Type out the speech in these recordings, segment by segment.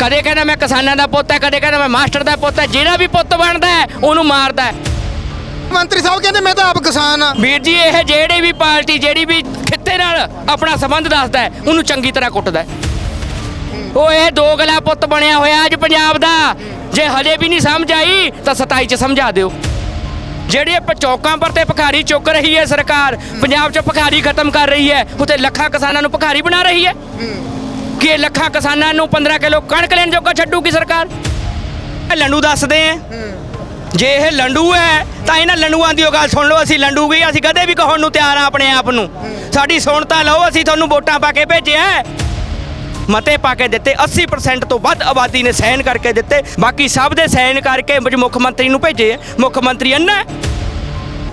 ਕਦੇ ਕਹਿੰਦਾ ਮੈਂ ਕਿਸਾਨਾਂ ਦਾ ਪੁੱਤ ਹੈ ਕਦੇ ਕਹਿੰਦਾ ਮੈਂ ਮਾਸਟਰ ਦਾ ਪੁੱਤ ਹੈ ਜਿਹੜਾ ਵੀ ਪੁੱਤ ਬਣਦਾ ਹੈ ਉਹਨੂੰ ਮਾਰਦਾ ਹੈ। ਮੰਤਰੀ ਸਾਹਿਬ ਕਹਿੰਦੇ ਮੈਂ ਤਾਂ ਆਪ ਕਿਸਾਨ ਆ ਵੀਰ ਜੀ ਇਹ ਜਿਹੜੀ ਵੀ ਪਾਰਟੀ ਜਿਹੜੀ ਵੀ ਖਿੱਤੇ ਨਾਲ ਆਪਣਾ ਸੰਬੰਧ ਦੱਸਦਾ ਹੈ ਉਹਨੂੰ ਚੰਗੀ ਤਰ੍ਹਾਂ ਕੁੱਟਦਾ ਹੈ। ਉਹ ਇਹ ਦੋ ਗਲਾ ਪੁੱਤ ਬਣਿਆ ਹੋਇਆ ਅੱਜ ਪੰਜਾਬ ਦਾ। ਜੇ ਹਜੇ ਵੀ ਨਹੀਂ ਸਮਝ ਆਈ ਤਾਂ 27 ਚ ਸਮਝਾ ਦਿਓ। ਜਿਹੜੇ ਪ- ਚੌਕਾਂ ਪਰ ਤੇ ਭਿਖਾਰੀ ਚੁੱਕ ਰਹੀ ਹੈ ਸਰਕਾਰ ਪੰਜਾਬ 'ਚ ਭਿਖਾਰੀ ਖਤਮ ਕਰ ਰਹੀ ਹੈ ਉਤੇ ਲੱਖਾਂ ਕਿਸਾਨਾਂ ਨੂੰ ਭਿਖਾਰੀ ਬਣਾ ਰਹੀ ਹੈ। ਕਿ ਲੱਖਾਂ ਕਿਸਾਨਾਂ ਨੂੰ 15 ਕਿਲੋ ਕਣਕ ਲੈਣ ਜੋਗਾ ਛੱਡੂਗੀ ਸਰਕਾਰ ਇਹ ਲੰਡੂ ਦੱਸਦੇ ਆ ਜੇ ਇਹ ਲੰਡੂ ਹੈ ਤਾਂ ਇਹਨਾਂ ਲੰਡੂਆਂ ਦੀ ਉਹ ਗੱਲ ਸੁਣ ਲਓ ਅਸੀਂ ਲੰਡੂ ਗਈ ਅਸੀਂ ਕਦੇ ਵੀ ਕਹਣ ਨੂੰ ਤਿਆਰ ਆ ਆਪਣੇ ਆਪ ਨੂੰ ਸਾਡੀ ਸੁਣ ਤਾਂ ਲਓ ਅਸੀਂ ਤੁਹਾਨੂੰ ਵੋਟਾਂ ਪਾ ਕੇ ਭੇਜਿਆ ਹੈ। ਮਤੇ ਪਾ ਕੇ ਦਿੱਤੇ 80% ਤੋਂ ਵੱਧ ਆਬਾਦੀ ਨੇ ਸਾਈਨ ਕਰਕੇ ਦਿੱਤੇ ਬਾਕੀ ਸਭ ਦੇ ਸਾਈਨ ਕਰਕੇ ਮੁਝ ਮੁੱਖ ਮੰਤਰੀ ਨੂੰ ਭੇਜੇ। ਮੁੱਖ ਮੰਤਰੀ ਅੰਨਾ।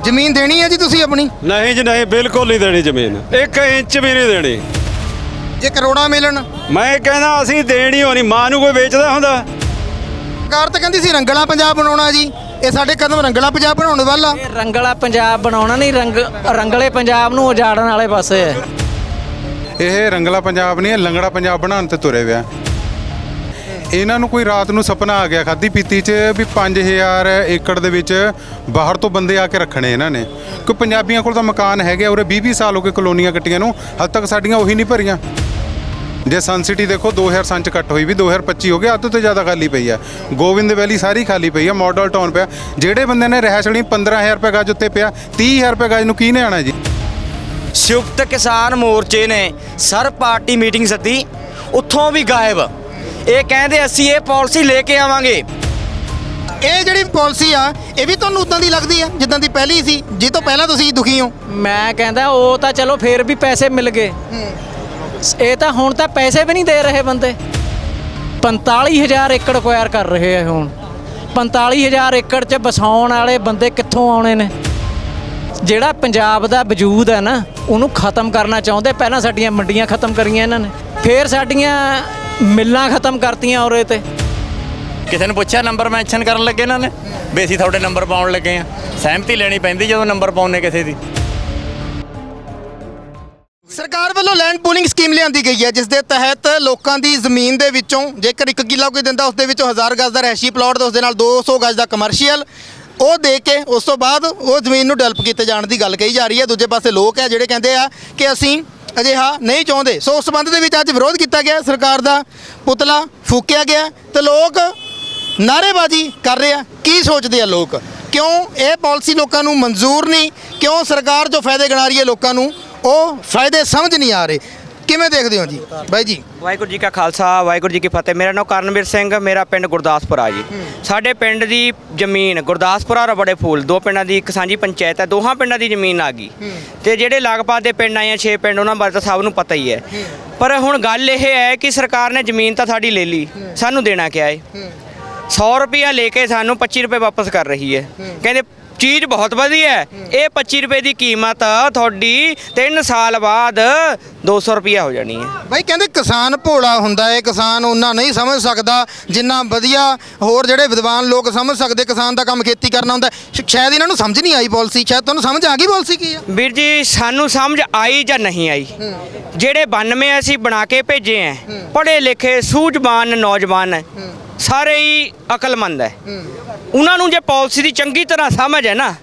ਜ਼ਮੀਨ ਦੇਣੀ ਹੈ ਜੀ ਤੁਸੀਂ ਆਪਣੀ ਨਹੀਂ ਜੀ ਨਹੀਂ ਬਿਲਕੁਲ ਨਹੀਂ ਦੇਣੀ ਜ਼ਮੀਨ ਇੱਕ ਇੰਚ ਵੀ ਨਹੀਂ ਦੇਣੀ ਜੇ ਕਰੋੜਾਂ ਮਿਲਣ ਮੈਂ ਕਹਿੰਦਾ ਅਸੀਂ ਦੇਣੀ ਹੋਣੀ ਮਾਂ ਨੂੰ ਕੋਈ ਵੇਚਦਾ ਹੁੰਦਾ? ਸਰਕਾਰ ਤਾਂ ਕਹਿੰਦੀ ਸੀ ਰੰਗਲਾ ਪੰਜਾਬ ਬਣਾਉਣਾ ਜੀ। ਇਹ ਸਾਡੇ ਕਦਮ ਰੰਗਲਾ ਪੰਜਾਬ ਬਣਾਉਣ ਵੱਲ। ਆ ਇਹ ਰੰਗਲਾ ਪੰਜਾਬ ਬਣਾਉਣਾ ਨਹੀਂ ਰੰਗ ਰੰਗਲੇ ਪੰਜਾਬ ਨੂੰ ਉਜਾੜਨ ਵਾਲੇ ਪਾਸੇ ਹੈ। ਇਹ ਰੰਗਲਾ ਪੰਜਾਬ ਨਹੀਂ ਇਹ ਲੰਗੜਾ ਪੰਜਾਬ ਬਣਾਉਣ ਤੇ ਤੁਰੇ ਵਿਆ ਇਹਨਾਂ ਨੂੰ ਕੋਈ ਰਾਤ ਨੂੰ ਸੁਪਨਾ ਆ ਗਿਆ ਖਾਦੀ ਪੀਤੀ 'ਚ ਵੀ 5000 ਏਕੜ ਦੇ ਵਿੱਚ ਬਾਹਰ ਤੋਂ ਬੰਦੇ ਆ ਕੇ ਰੱਖਣੇ ਇਹਨਾਂ ਨੇ। ਕਿ ਪੰਜਾਬੀਆਂ ਕੋਲ ਤਾਂ ਮਕਾਨ ਹੈਗੇ ਉਰੇ 20 20 ਸਾਲ ਹੋ ਗਏ ਕਲੋਨੀਆਂ ਕੱਟੀਆਂ ਨੂੰ ਹੱਦ ਤੱਕ ਸਾਡੀਆਂ ਉਹੀ ਨਹੀਂ ਭਰੀਆਂ। ਜੇ ਸਨ ਸਿਟੀ ਦੇਖੋ 2000 ਸੰਚ ਕੱਟ ਹੋਈ ਵੀ 2025 ਹੋ ਗਿਆ ਅੱਧ ਤੋਂ ਜ਼ਿਆਦਾ ਖਾਲੀ ਪਈ ਆ। ਗੋਬਿੰਦ ਵੈਲੀ ਸਾਰੀ ਖਾਲੀ ਪਈ ਆ ਮਾਡਲ ਟਾਊਨ ਪਿਆ। ਜਿਹੜੇ ਬੰਦੇ ਨੇ ਰਹਿਸ਼ ਲਈ 15000 ਰੁਪਏ ਗਜ ਉੱਤੇ ਪਿਆ 30000 ਰੁਪਏ ਗਜ ਨੂੰ ਕੀ ਨੇ ਆਣਾ ਜੀ? ਸੰਯੁਕਤ ਕਿਸਾਨ ਮੋਰਚੇ ਨੇ ਸਰ ਪਾਰਟੀ ਮੀਟਿੰਗ ਸੱਦੀ ਉੱਥੋਂ ਵੀ ਗਾਇਬ। ਇਹ ਕਹਿੰਦੇ ਅਸੀਂ ਇਹ ਪਾਲਿਸੀ ਲੈ ਕੇ ਆਵਾਂਗੇ। ਇਹ ਜਿਹੜੀ ਪਾਲਿਸੀ ਆ ਇਹ ਵੀ ਤੁਹਾਨੂੰ ਉਦਾਂ ਦੀ ਲੱਗਦੀ ਆ ਜਿੱਦਾਂ ਦੀ ਪਹਿਲੀ ਸੀ ਜਿਸ ਤੋਂ ਪਹਿਲਾਂ ਤੁਸੀਂ ਦੁਖੀ ਹੋ? ਮੈਂ ਕਹਿੰਦਾ ਉਹ ਤਾਂ ਚਲੋ ਫੇਰ ਵੀ ਪੈਸੇ ਮਿਲ ਗਏ। ਇਹ ਤਾਂ ਹੁਣ ਤਾਂ ਪੈਸੇ ਵੀ ਨਹੀਂ ਦੇ ਰਹੇ ਬੰਦੇ। 45000 ਏਕੜ ਅਕਵਾਇਰ ਕਰ ਰਹੇ ਆ ਹੁਣ। 45000 ਏਕੜ 'ਚ ਵਸਾਉਣ ਵਾਲੇ ਬੰਦੇ ਕਿੱਥੋਂ ਆਉਣੇ ਨੇ? ਜਿਹੜਾ ਪੰਜਾਬ ਦਾ ਵਜੂਦ ਹੈ ਨਾ, ਉਹਨੂੰ ਖਤਮ ਕਰਨਾ ਚਾਹੁੰਦੇ, ਪਹਿਲਾਂ ਸਾਡੀਆਂ ਮੰਡੀਆਂ ਖਤਮ ਕਰੀਆਂ ਇਹਨਾਂ ਨੇ। ਫੇਰ ਸਾਡੀਆਂ ਮਿੱਲਾਂ ਖਤਮ ਕਰਤੀਆਂ ਔਰੇ ਤੇ। ਕਿਸੇ ਨੂੰ ਪੁੱਛਿਆ ਨੰਬਰ ਮੈਂਸ਼ਨ ਕਰਨ ਲੱਗੇ ਇਹਨਾਂ ਨੇ? ਬੇਸੀ ਤੁਹਾਡੇ ਨੰਬਰ ਪਾਉਣ ਲੱਗੇ ਆ। ਸਹਿਮਤੀ ਲੈਣੀ ਪੈਂਦੀ ਜਦੋਂ ਨੰਬਰ ਪਾਉਣੇ ਕਿਸੇ ਦੀ। ਸਰਕਾਰ ਵੱਲੋਂ ਲੈਂਡ ਪੂਲਿੰਗ ਸਕੀਮ ਲਿਆਂਦੀ ਗਈ ਹੈ ਜਿਸ ਦੇ ਤਹਿਤ ਲੋਕਾਂ ਦੀ ਜ਼ਮੀਨ ਦੇ ਵਿੱਚੋਂ ਜੇਕਰ 1 ਕਿੱਲਾ ਕੋਈ ਦਿੰਦਾ, ਉਸ ਦੇ ਵਿੱਚੋਂ 1000 ਗਜ਼ ਦਾ ਰਹਿਸ਼ੀ ਪਲਾਟ ਤੇ ਉਸ ਦੇ ਨਾਲ 200 ਗਜ਼ ਦਾ ਕਮਰਸ਼ੀਅਲ ਉਹ ਦੇ ਕੇ ਉਸ ਤੋਂ ਬਾਅਦ ਉਹ ਜ਼ਮੀਨ ਨੂੰ ਡਿਵੈਲਪ ਕੀਤੇ ਜਾਣ ਦੀ ਗੱਲ ਕਹੀ ਜਾ ਰਹੀ ਹੈ। ਦੂਜੇ ਪਾਸੇ ਲੋਕ ਹੈ ਜਿਹੜੇ ਕਹਿੰਦੇ ਆ ਕਿ ਅਸੀਂ ਅਜਿਹਾ ਨਹੀਂ ਚਾਹੁੰਦੇ। ਸੋ ਉਸ ਸੰਬੰਧ ਦੇ ਵਿੱਚ ਅੱਜ ਵਿਰੋਧ ਕੀਤਾ ਗਿਆ। ਸਰਕਾਰ ਦਾ ਪੁਤਲਾ ਫੂਕਿਆ ਗਿਆ ਤੇ ਲੋਕ ਨਾਅਰੇਬਾਜ਼ੀ ਕਰ ਰਹੇ ਆ। ਕੀ ਸੋਚਦੇ ਆ ਲੋਕ? ਕਿਉਂ ਇਹ ਪਾਲਿਸੀ ਲੋਕਾਂ ਨੂੰ ਮਨਜ਼ੂਰ ਨਹੀਂ? ਕਿਉਂ ਸਰਕਾਰ ਜੋ ਫਾਇਦੇ ਗਿਣਾ ਰਹੀ ਹੈ ਲੋਕਾਂ ਨੂੰ? ਉਹ ਫਾਇਦੇ ਸਮਝ ਨਹੀਂ ਆ ਰਹੇ। ਕਿਵੇਂ ਦੇਖਦੇ ਹੋ ਜੀ? ਬਾਈ ਜੀ। ਵਾਹਿਗੁਰੂ ਜੀ ਕਾ ਖਾਲਸਾ ਵਾਹਿਗੁਰੂ ਜੀ ਕੀ ਫਤਿਹ। ਮੇਰਾ ਨਾਮ ਕਰਨਵੀਰ ਸਿੰਘ ਮੇਰਾ ਪਿੰਡ ਗੁਰਦਾਸਪੁਰ ਆ ਜੀ। ਸਾਡੇ ਪਿੰਡ ਦੀ ਜ਼ਮੀਨ ਗੁਰਦਾਸਪੁਰ ਬੜੇ ਫੂਲ। ਦੋ ਪਿੰਡਾਂ ਦੀ ਇੱਕ ਸਾਂਝੀ ਪੰਚਾਇਤ ਹੈ ਦੋਹਾਂ ਪਿੰਡਾਂ ਦੀ ਜ਼ਮੀਨ ਆ ਗਈ। ਤੇ ਜਿਹੜੇ ਲਗਭਗ ਦੇ ਪਿੰਡ ਆਏ ਆ 6 ਪਿੰਡ ਉਹਨਾਂ ਬਾਰੇ ਤਾਂ ਸਭ ਨੂੰ ਪਤਾ ਹੀ ਹੈ। ਪਰ ਹੁਣ ਗੱਲ ਇਹ ਹੈ ਕਿ ਸਰਕਾਰ ਨੇ ਜ਼ਮੀਨ ਤਾਂ ਸਾਡੀ ਲੈ ਲਈ। ਸਾਨੂੰ ਦੇਣਾ ਕਿਆ ਹੈ। 100 ਰੁਪਿਆ ਲੈ ਕੇ ਸਾਨੂੰ 25 ਰੁਪਏ ਵਾਪਸ ਕਰ ਰਹੀ ਹੈ। ਕਹਿੰਦੇ ਚੀਜ਼ ਬਹੁਤ ਵਧੀਆ ਹੈ। ਇਹ 25 ਰੁਪਏ ਦੀ ਕੀਮਤ ਤੁਹਾਡੀ 3 ਸਾਲ ਬਾਅਦ 200 ਰੁਪਿਆ ਹੋ ਜਾਣੀ ਹੈ। ਬਾਈ ਕਹਿੰਦੇ ਕਿਸਾਨ ਭੋਲਾ ਹੁੰਦਾ ਹੈ ਕਿਸਾਨ ਉਹਨਾਂ ਨਹੀਂ ਸਮਝ ਸਕਦਾ ਜਿੰਨਾ ਵਧੀਆ ਹੋਰ ਜਿਹੜੇ ਵਿਦਵਾਨ ਲੋਕ ਸਮਝ ਸਕਦੇ ਕਿਸਾਨ ਦਾ ਕੰਮ ਖੇਤੀ ਕਰਨਾ ਹੁੰਦਾ ਸ਼ਾਇਦ ਇਹਨਾਂ ਨੂੰ ਸਮਝ ਨਹੀਂ ਆਈ ਪਾਲਿਸੀ ਸ਼ਾਇਦ ਤੁਹਾਨੂੰ ਸਮਝ ਆ ਗਈ ਪਾਲਿਸੀ ਕੀ ਆ? ਵੀਰ ਜੀ ਸਾਨੂੰ ਸਮਝ ਆਈ ਜਾਂ ਨਹੀਂ ਆਈ? ਜਿਹੜੇ 92 ਅਸੀਂ ਬਣਾ ਕੇ ਭੇਜੇ ਐ ਪੜ੍ਹੇ ਲਿਖੇ ਸੂਝਵਾਨ ਨੌਜਵਾਨ ਹੈ। ਸਾਰੇ ਹੀ ਅਕਲਮੰਦ ਹੈ। ਉਹਨਾਂ ਨੂੰ ਜੇ ਪਾਲਿਸੀ ਦੀ ਚੰਗੀ ਤਰ੍ਹਾਂ ਸਮਝ ਹੈ ਨਾ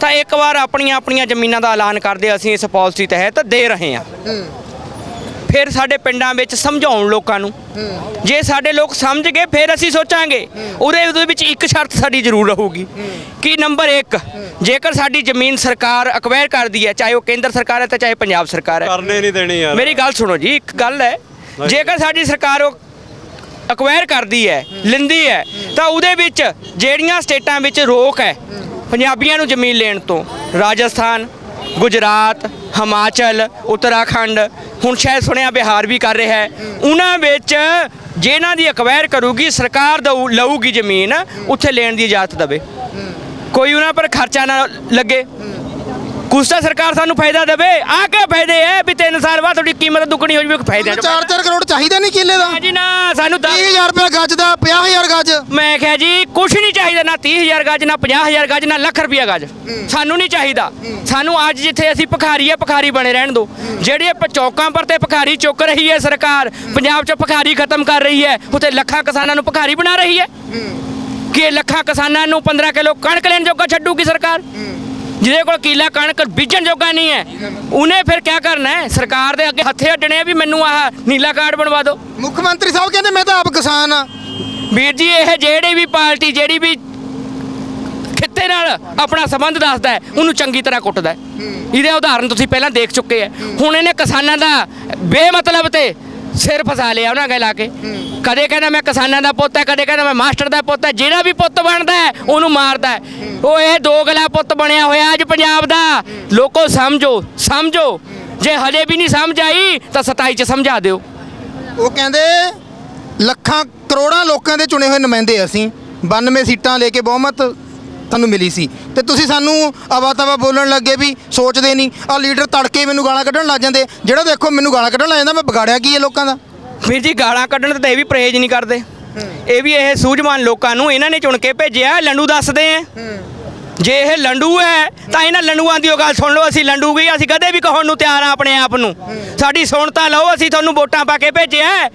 ਤਾਂ ਇੱਕ ਵਾਰ ਆਪਣੀਆਂ ਆਪਣੀਆਂ ਜ਼ਮੀਨਾਂ ਦਾ ਐਲਾਨ ਕਰਦੇ ਅਸੀਂ ਇਸ ਪਾਲਿਸੀ ਤਹਿਤ ਦੇ ਰਹੇ ਹਾਂ। ਫਿਰ ਸਾਡੇ ਪਿੰਡਾਂ ਵਿੱਚ ਸਮਝਾਉਣ ਲੋਕਾਂ ਨੂੰ ਜੇ ਸਾਡੇ ਲੋਕ ਸਮਝ ਗਏ ਫਿਰ ਅਸੀਂ ਸੋਚਾਂਗੇ ਉਹਦੇ ਉਹਦੇ ਵਿੱਚ ਇੱਕ ਸ਼ਰਤ ਸਾਡੀ ਜ਼ਰੂਰ ਰਹੂਗੀ ਕਿ ਨੰਬਰ 1 ਜੇਕਰ ਸਾਡੀ ਜ਼ਮੀਨ ਸਰਕਾਰ ਅਕਵਾਇਰ ਕਰਦੀ ਹੈ ਚਾਹੇ ਉਹ ਕੇਂਦਰ ਸਰਕਾਰ ਹੈ ਤੇ ਚਾਹੇ ਪੰਜਾਬ ਸਰਕਾਰ ਹੈ। ਕਰਨੇ ਨਹੀਂ ਦੇਣੀ ਯਾਰ। ਮੇਰੀ ਗੱਲ ਸੁਣੋ ਜੀ ਇੱਕ ਗੱਲ ਹੈ ਜੇਕਰ ਸਾਡੀ ਸਰਕਾਰ ਉਹ ਅਕਵਾਇਰ ਕਰਦੀ ਹੈ, ਲਿੰਦੀ ਹੈ, ਤਾਂ ਉਹਦੇ ਵਿੱਚ ਜਿਹੜੀਆਂ ਸਟੇਟਾਂ ਵਿੱਚ ਰੋਕ ਹੈ, ਪੰਜਾਬੀਆਂ ਨੂੰ ਜ਼ਮੀਨ ਲੈਣ ਤੋਂ, ਰਾਜਸਥਾਨ, ਗੁਜਰਾਤ, ਹਿਮਾਚਲ, ਉੱਤਰਾਖੰਡ, ਹੁਣ ਸ਼ਾਇਦ ਸੁਣਿਆ ਬਿਹਾਰ ਵੀ ਕਰ ਰਿਹਾ ਹੈ, ਉਹਨਾਂ ਵਿੱਚ ਜਿਹਨਾਂ ਦੀ ਅਕਵਾਇਰ ਕਰੂਗੀ, ਸਰਕਾਰ ਦਊ, ਲਊਗੀ ਜ਼ਮੀਨ, ਉੱਥੇ ਲੈਣ ਦੀ ਇਜਾਜ਼ਤ ਦੇਵੇ। ਕੋਈ ਉਹਨਾਂ ਪਰ ਖਰਚਾ ਨਾ ਲੱਗੇ। ਕੁਛ ਤਾਂ ਸਰਕਾਰ ਸਾਨੂੰ ਫਾਇਦਾ ਦੇਵੇ ਆ ਕੇ ਫਾਇਦੇ ਹੈ ਵੀ 3 ਸਾਲ ਬਾਅਦ ਤੁਹਾਡੀ ਕੀਮਤ ਦੁੱਗਣੀ ਹੋ ਜਵੇ ਫਾਇਦੇ 4-4 ਕਰੋੜ ਚਾਹੀਦਾ ਨਹੀਂ ਕਿੱਲੇ ਦਾ। ਜੀ ਨਾ ਸਾਨੂੰ ਦਸ 30000 ਰੁਪਏ ਗੱਜ ਦਾ 50000 ਗੱਜ। ਮੈਂ ਕਿਹਾ ਜੀ ਕੁਛ ਨਹੀਂ ਚਾਹੀਦਾ ਨਾ 30000 ਗਜ ਨਾ 50000 ਗਜ ਨਾ ਲੱਖ ਰੁਪਿਆ ਗਜ। ਸਾਨੂੰ ਨਹੀਂ ਚਾਹੀਦਾ। ਸਾਨੂੰ ਅੱਜ ਜਿੱਥੇ ਅਸੀਂ ਭਖਾਰੀ ਹੈ ਭਖਾਰੀ ਬਣੇ ਰਹਿਣ ਦਿਓ ਜਿਹੜੇ ਚੌਕਾਂ ਪਰ ਤੇ ਭਖਾਰੀ ਚੁੱਕ ਰਹੀ ਹੈ ਸਰਕਾਰ ਪੰਜਾਬ 'ਚ ਭਖਾਰੀ ਖਤਮ ਕਰ ਰਹੀ ਹੈ ਉੱਥੇ ਲੱਖਾਂ ਕਿਸਾਨਾਂ ਨੂੰ ਭਖਾਰੀ ਬਣਾ ਰਹੀ ਹੈ। ਕਿ ਲੱਖਾਂ ਕਿਸਾਨਾਂ ਨੂੰ 15 ਕਿਲੋ ਕਣਕ ਲੈਣ ਜੋਗਾ ਛੱਡੂਗੀ ਸਰਕਾਰ? ਜਿਹਦੇ ਕੋਲ ਕੀਲਾ ਕਣਕ ਬੀਜਣ ਜੋਗਾ ਨਹੀਂ ਹੈ ਉਹਨੇ ਫਿਰ ਕੀ ਕਰਨਾ ਹੈ? ਸਰਕਾਰ ਦੇ ਅੱਗੇ ਹੱਥੇ ਅੱਡਣੇ ਵੀ ਮੈਨੂੰ ਆਹ ਨੀਲਾ ਕਾਰਡ ਬਣਵਾ ਦਿਓ। ਮੁੱਖ ਮੰਤਰੀ ਸਾਹਿਬ ਕਹਿੰਦੇ ਮੈਂ ਤਾਂ ਆਪ ਕਿਸਾਨ ਆ। ਵੀਰ ਜੀ ਇਹ ਜਿਹੜੀ ਵੀ ਪਾਰਟੀ ਜਿਹੜੀ ਵੀ ਖਿੱਤੇ ਨਾਲ ਆਪਣਾ ਸੰਬੰਧ ਦੱਸਦਾ ਹੈ ਉਹਨੂੰ ਚੰਗੀ ਤਰ੍ਹਾਂ ਕੁੱਟਦਾ ਹੈ। ਇਹਦੇ ਉਦਾਹਰਨ ਤੁਸੀਂ ਪਹਿਲਾਂ ਦੇਖ ਚੁੱਕੇ ਆ ਹੁਣ ਇਹਨੇ ਕਿਸਾਨਾਂ ਦਾ ਬੇਮਤਲਬ ਤੇ ਸਿਰ ਫਸਾ ਲਿਆ ਉਹਨਾਂ ਕੇ ਲਾ ਕੇ। ਕਦੇ ਕਹਿੰਦਾ ਮੈਂ ਕਿਸਾਨਾਂ ਦਾ ਪੁੱਤ ਹੈ ਕਦੇ ਕਹਿੰਦਾ ਮੈਂ ਮਾਸਟਰ ਦਾ ਪੁੱਤ ਹੈ ਜਿਹੜਾ ਵੀ ਪੁੱਤ ਬਣਦਾ ਹੈ ਉਹਨੂੰ ਮਾਰਦਾ ਹੈ। ਉਹ ਇਹ ਦੋਗਲਾ ਪੁੱਤ ਬਣਿਆ ਹੋਇਆ ਅੱਜ ਪੰਜਾਬ ਦਾ। ਲੋਕੋ ਸਮਝੋ ਸਮਝੋ। ਜੇ ਹਜੇ ਵੀ ਨਹੀਂ ਸਮਝ ਆਈ ਤਾਂ 27 ਚ ਸਮਝਾ ਦਿਓ। ਉਹ ਕਹਿੰਦੇ ਲੱਖਾਂ ਕਰੋੜਾਂ ਲੋਕਾਂ ਦੇ ਚੁਣੇ ਹੋਏ ਨੁਮਾਇੰਦੇ ਅਸੀਂ। 92 ਸੀਟਾਂ ਲੈ ਕੇ ਬਹੁਮਤ ਤੁਹਾਨੂੰ ਮਿਲੀ ਸੀ। ਤੇ ਤੁਸੀਂ ਸਾਨੂੰ ਆਵਾ ਤਵਾ ਬੋਲਣ ਲੱਗੇ ਵੀ ਸੋਚਦੇ ਨਹੀਂ। ਆ ਲੀਡਰ ਤੜਕੇ ਮੈਨੂੰ ਗਾਲਾਂ ਕੱਢਣ ਲੱਗ ਜਾਂਦੇ। ਜਿਹੜਾ ਦੇਖੋ ਮੈਨੂੰ ਗਾਲਾਂ ਕੱਢਣ ਲੱਗ ਜਾਂਦਾ, ਮੈਂ ਵਿਗਾੜਿਆ ਕੀ ਹੈ ਲੋਕਾਂ ਦਾ? ਵੀਰ ਜੀ, ਗਾਲਾਂ ਕੱਢਣ ਤੇ ਤਾਂ ਇਹ ਵੀ ਪਰਹੇਜ਼ ਨਹੀਂ ਕਰਦੇ। ਇਹ ਵੀ ਇਹ ਸੂਝਵਾਨ ਲੋਕਾਂ ਨੂੰ ਇਹਨਾਂ ਨੇ ਚੁਣ ਕੇ ਭੇਜਿਆ, ਲੰਡੂ ਦੱਸਦੇ ਆ। ਜੇ ਇਹ ਲੰਡੂ ਹੈ, ਤਾਂ ਇਹਨਾਂ ਲੰਡੂਆਂ ਦੀ ਉਹ ਗੱਲ ਸੁਣ ਲਓ, ਅਸੀਂ ਲੰਡੂ ਗਈ ਅਸੀਂ ਕਦੇ ਵੀ ਕਹਣ ਨੂੰ ਤਿਆਰ ਆ ਆਪਣੇ ਆਪ ਨੂੰ। ਸਾਡੀ ਸੁਣਤਾ ਲਓ, ਅਸੀਂ ਤੁਹਾਨੂੰ ਵੋਟਾਂ ਪਾ ਕੇ ਭੇਜਿਆ।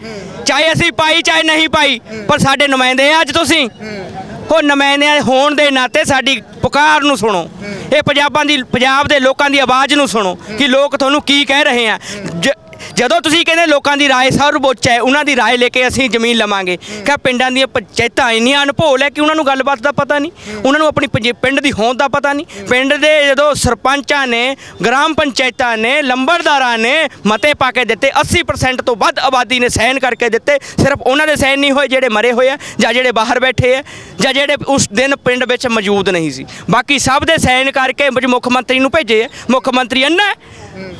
ਚਾਹੇ ਅਸੀਂ ਪਾਈ, ਚਾਹੇ ਨਹੀਂ ਪਾਈ, ਪਰ ਸਾਡੇ ਨੁਮਾਇੰਦੇ ਆ ਅੱਜ ਤੁਸੀਂ। ਉਹ ਨੁਮਾਇੰਦੇ ਹੋਣ ਦੇ ਨਾਤੇ ਸਾਡੀ ਪੁਕਾਰ ਨੂੰ ਸੁਣੋ। ਇਹ ਪੰਜਾਬਾਂ ਦੀ, ਪੰਜਾਬ ਦੇ ਲੋਕਾਂ ਦੀ ਆਵਾਜ਼ ਨੂੰ ਸੁਣੋ ਕਿ ਲੋਕ ਤੁਹਾਨੂੰ ਕੀ ਕਹਿ ਰਹੇ ਆ। ਜ- ਜਦੋਂ ਤੁਸੀਂ ਕਹਿੰਦੇ ਲੋਕਾਂ ਦੀ ਰਾਏ ਸਰਵਉੱਚ ਹੈ ਉਹਨਾਂ ਦੀ ਰਾਏ ਲੈ ਕੇ ਅਸੀਂ ਜ਼ਮੀਨ ਲਵਾਂਗੇ। ਕਿ ਪਿੰਡਾਂ ਦੀਆਂ ਪੰਚਾਇਤਾਂ ਇੰਨੀਆਂ ਅਨਭੋਲ ਹੈ ਕਿ ਉਹਨਾਂ ਨੂੰ ਗੱਲਬਾਤ ਦਾ ਪਤਾ ਨਹੀਂ? ਉਹਨਾਂ ਨੂੰ ਆਪਣੀ ਪੰਜ- ਪਿੰਡ ਦੀ ਹੋਂਦ ਦਾ ਪਤਾ ਨਹੀਂ? ਪਿੰਡ ਦੇ ਜਦੋਂ ਸਰਪੰਚਾਂ ਨੇ ਗ੍ਰਾਮ ਪੰਚਾਇਤਾਂ ਨੇ ਲੰਬੜਦਾਰਾਂ ਨੇ ਮਤੇ ਪਾ ਕੇ ਦਿੱਤੇ 80% ਤੋਂ ਵੱਧ ਆਬਾਦੀ ਨੇ ਸਾਈਨ ਕਰਕੇ ਦਿੱਤੇ ਸਿਰਫ ਉਹਨਾਂ ਦੇ ਸਾਈਨ ਨਹੀਂ ਹੋਏ ਜਿਹੜੇ ਮਰੇ ਹੋਏ ਆ ਜਾਂ ਜਿਹੜੇ ਬਾਹਰ ਬੈਠੇ ਆ ਜਾਂ ਜਿਹੜੇ ਉਸ ਦਿਨ ਪਿੰਡ ਵਿੱਚ ਮੌਜੂਦ ਨਹੀਂ ਸੀ। ਬਾਕੀ ਸਭ ਦੇ ਸਾਈਨ ਕਰਕੇ ਮੁੱਖ ਮੰਤਰੀ ਨੂੰ ਭੇਜੇ ਆ। ਮੁੱਖ ਮੰਤਰੀ ਅੰਨਾ ਹੈ।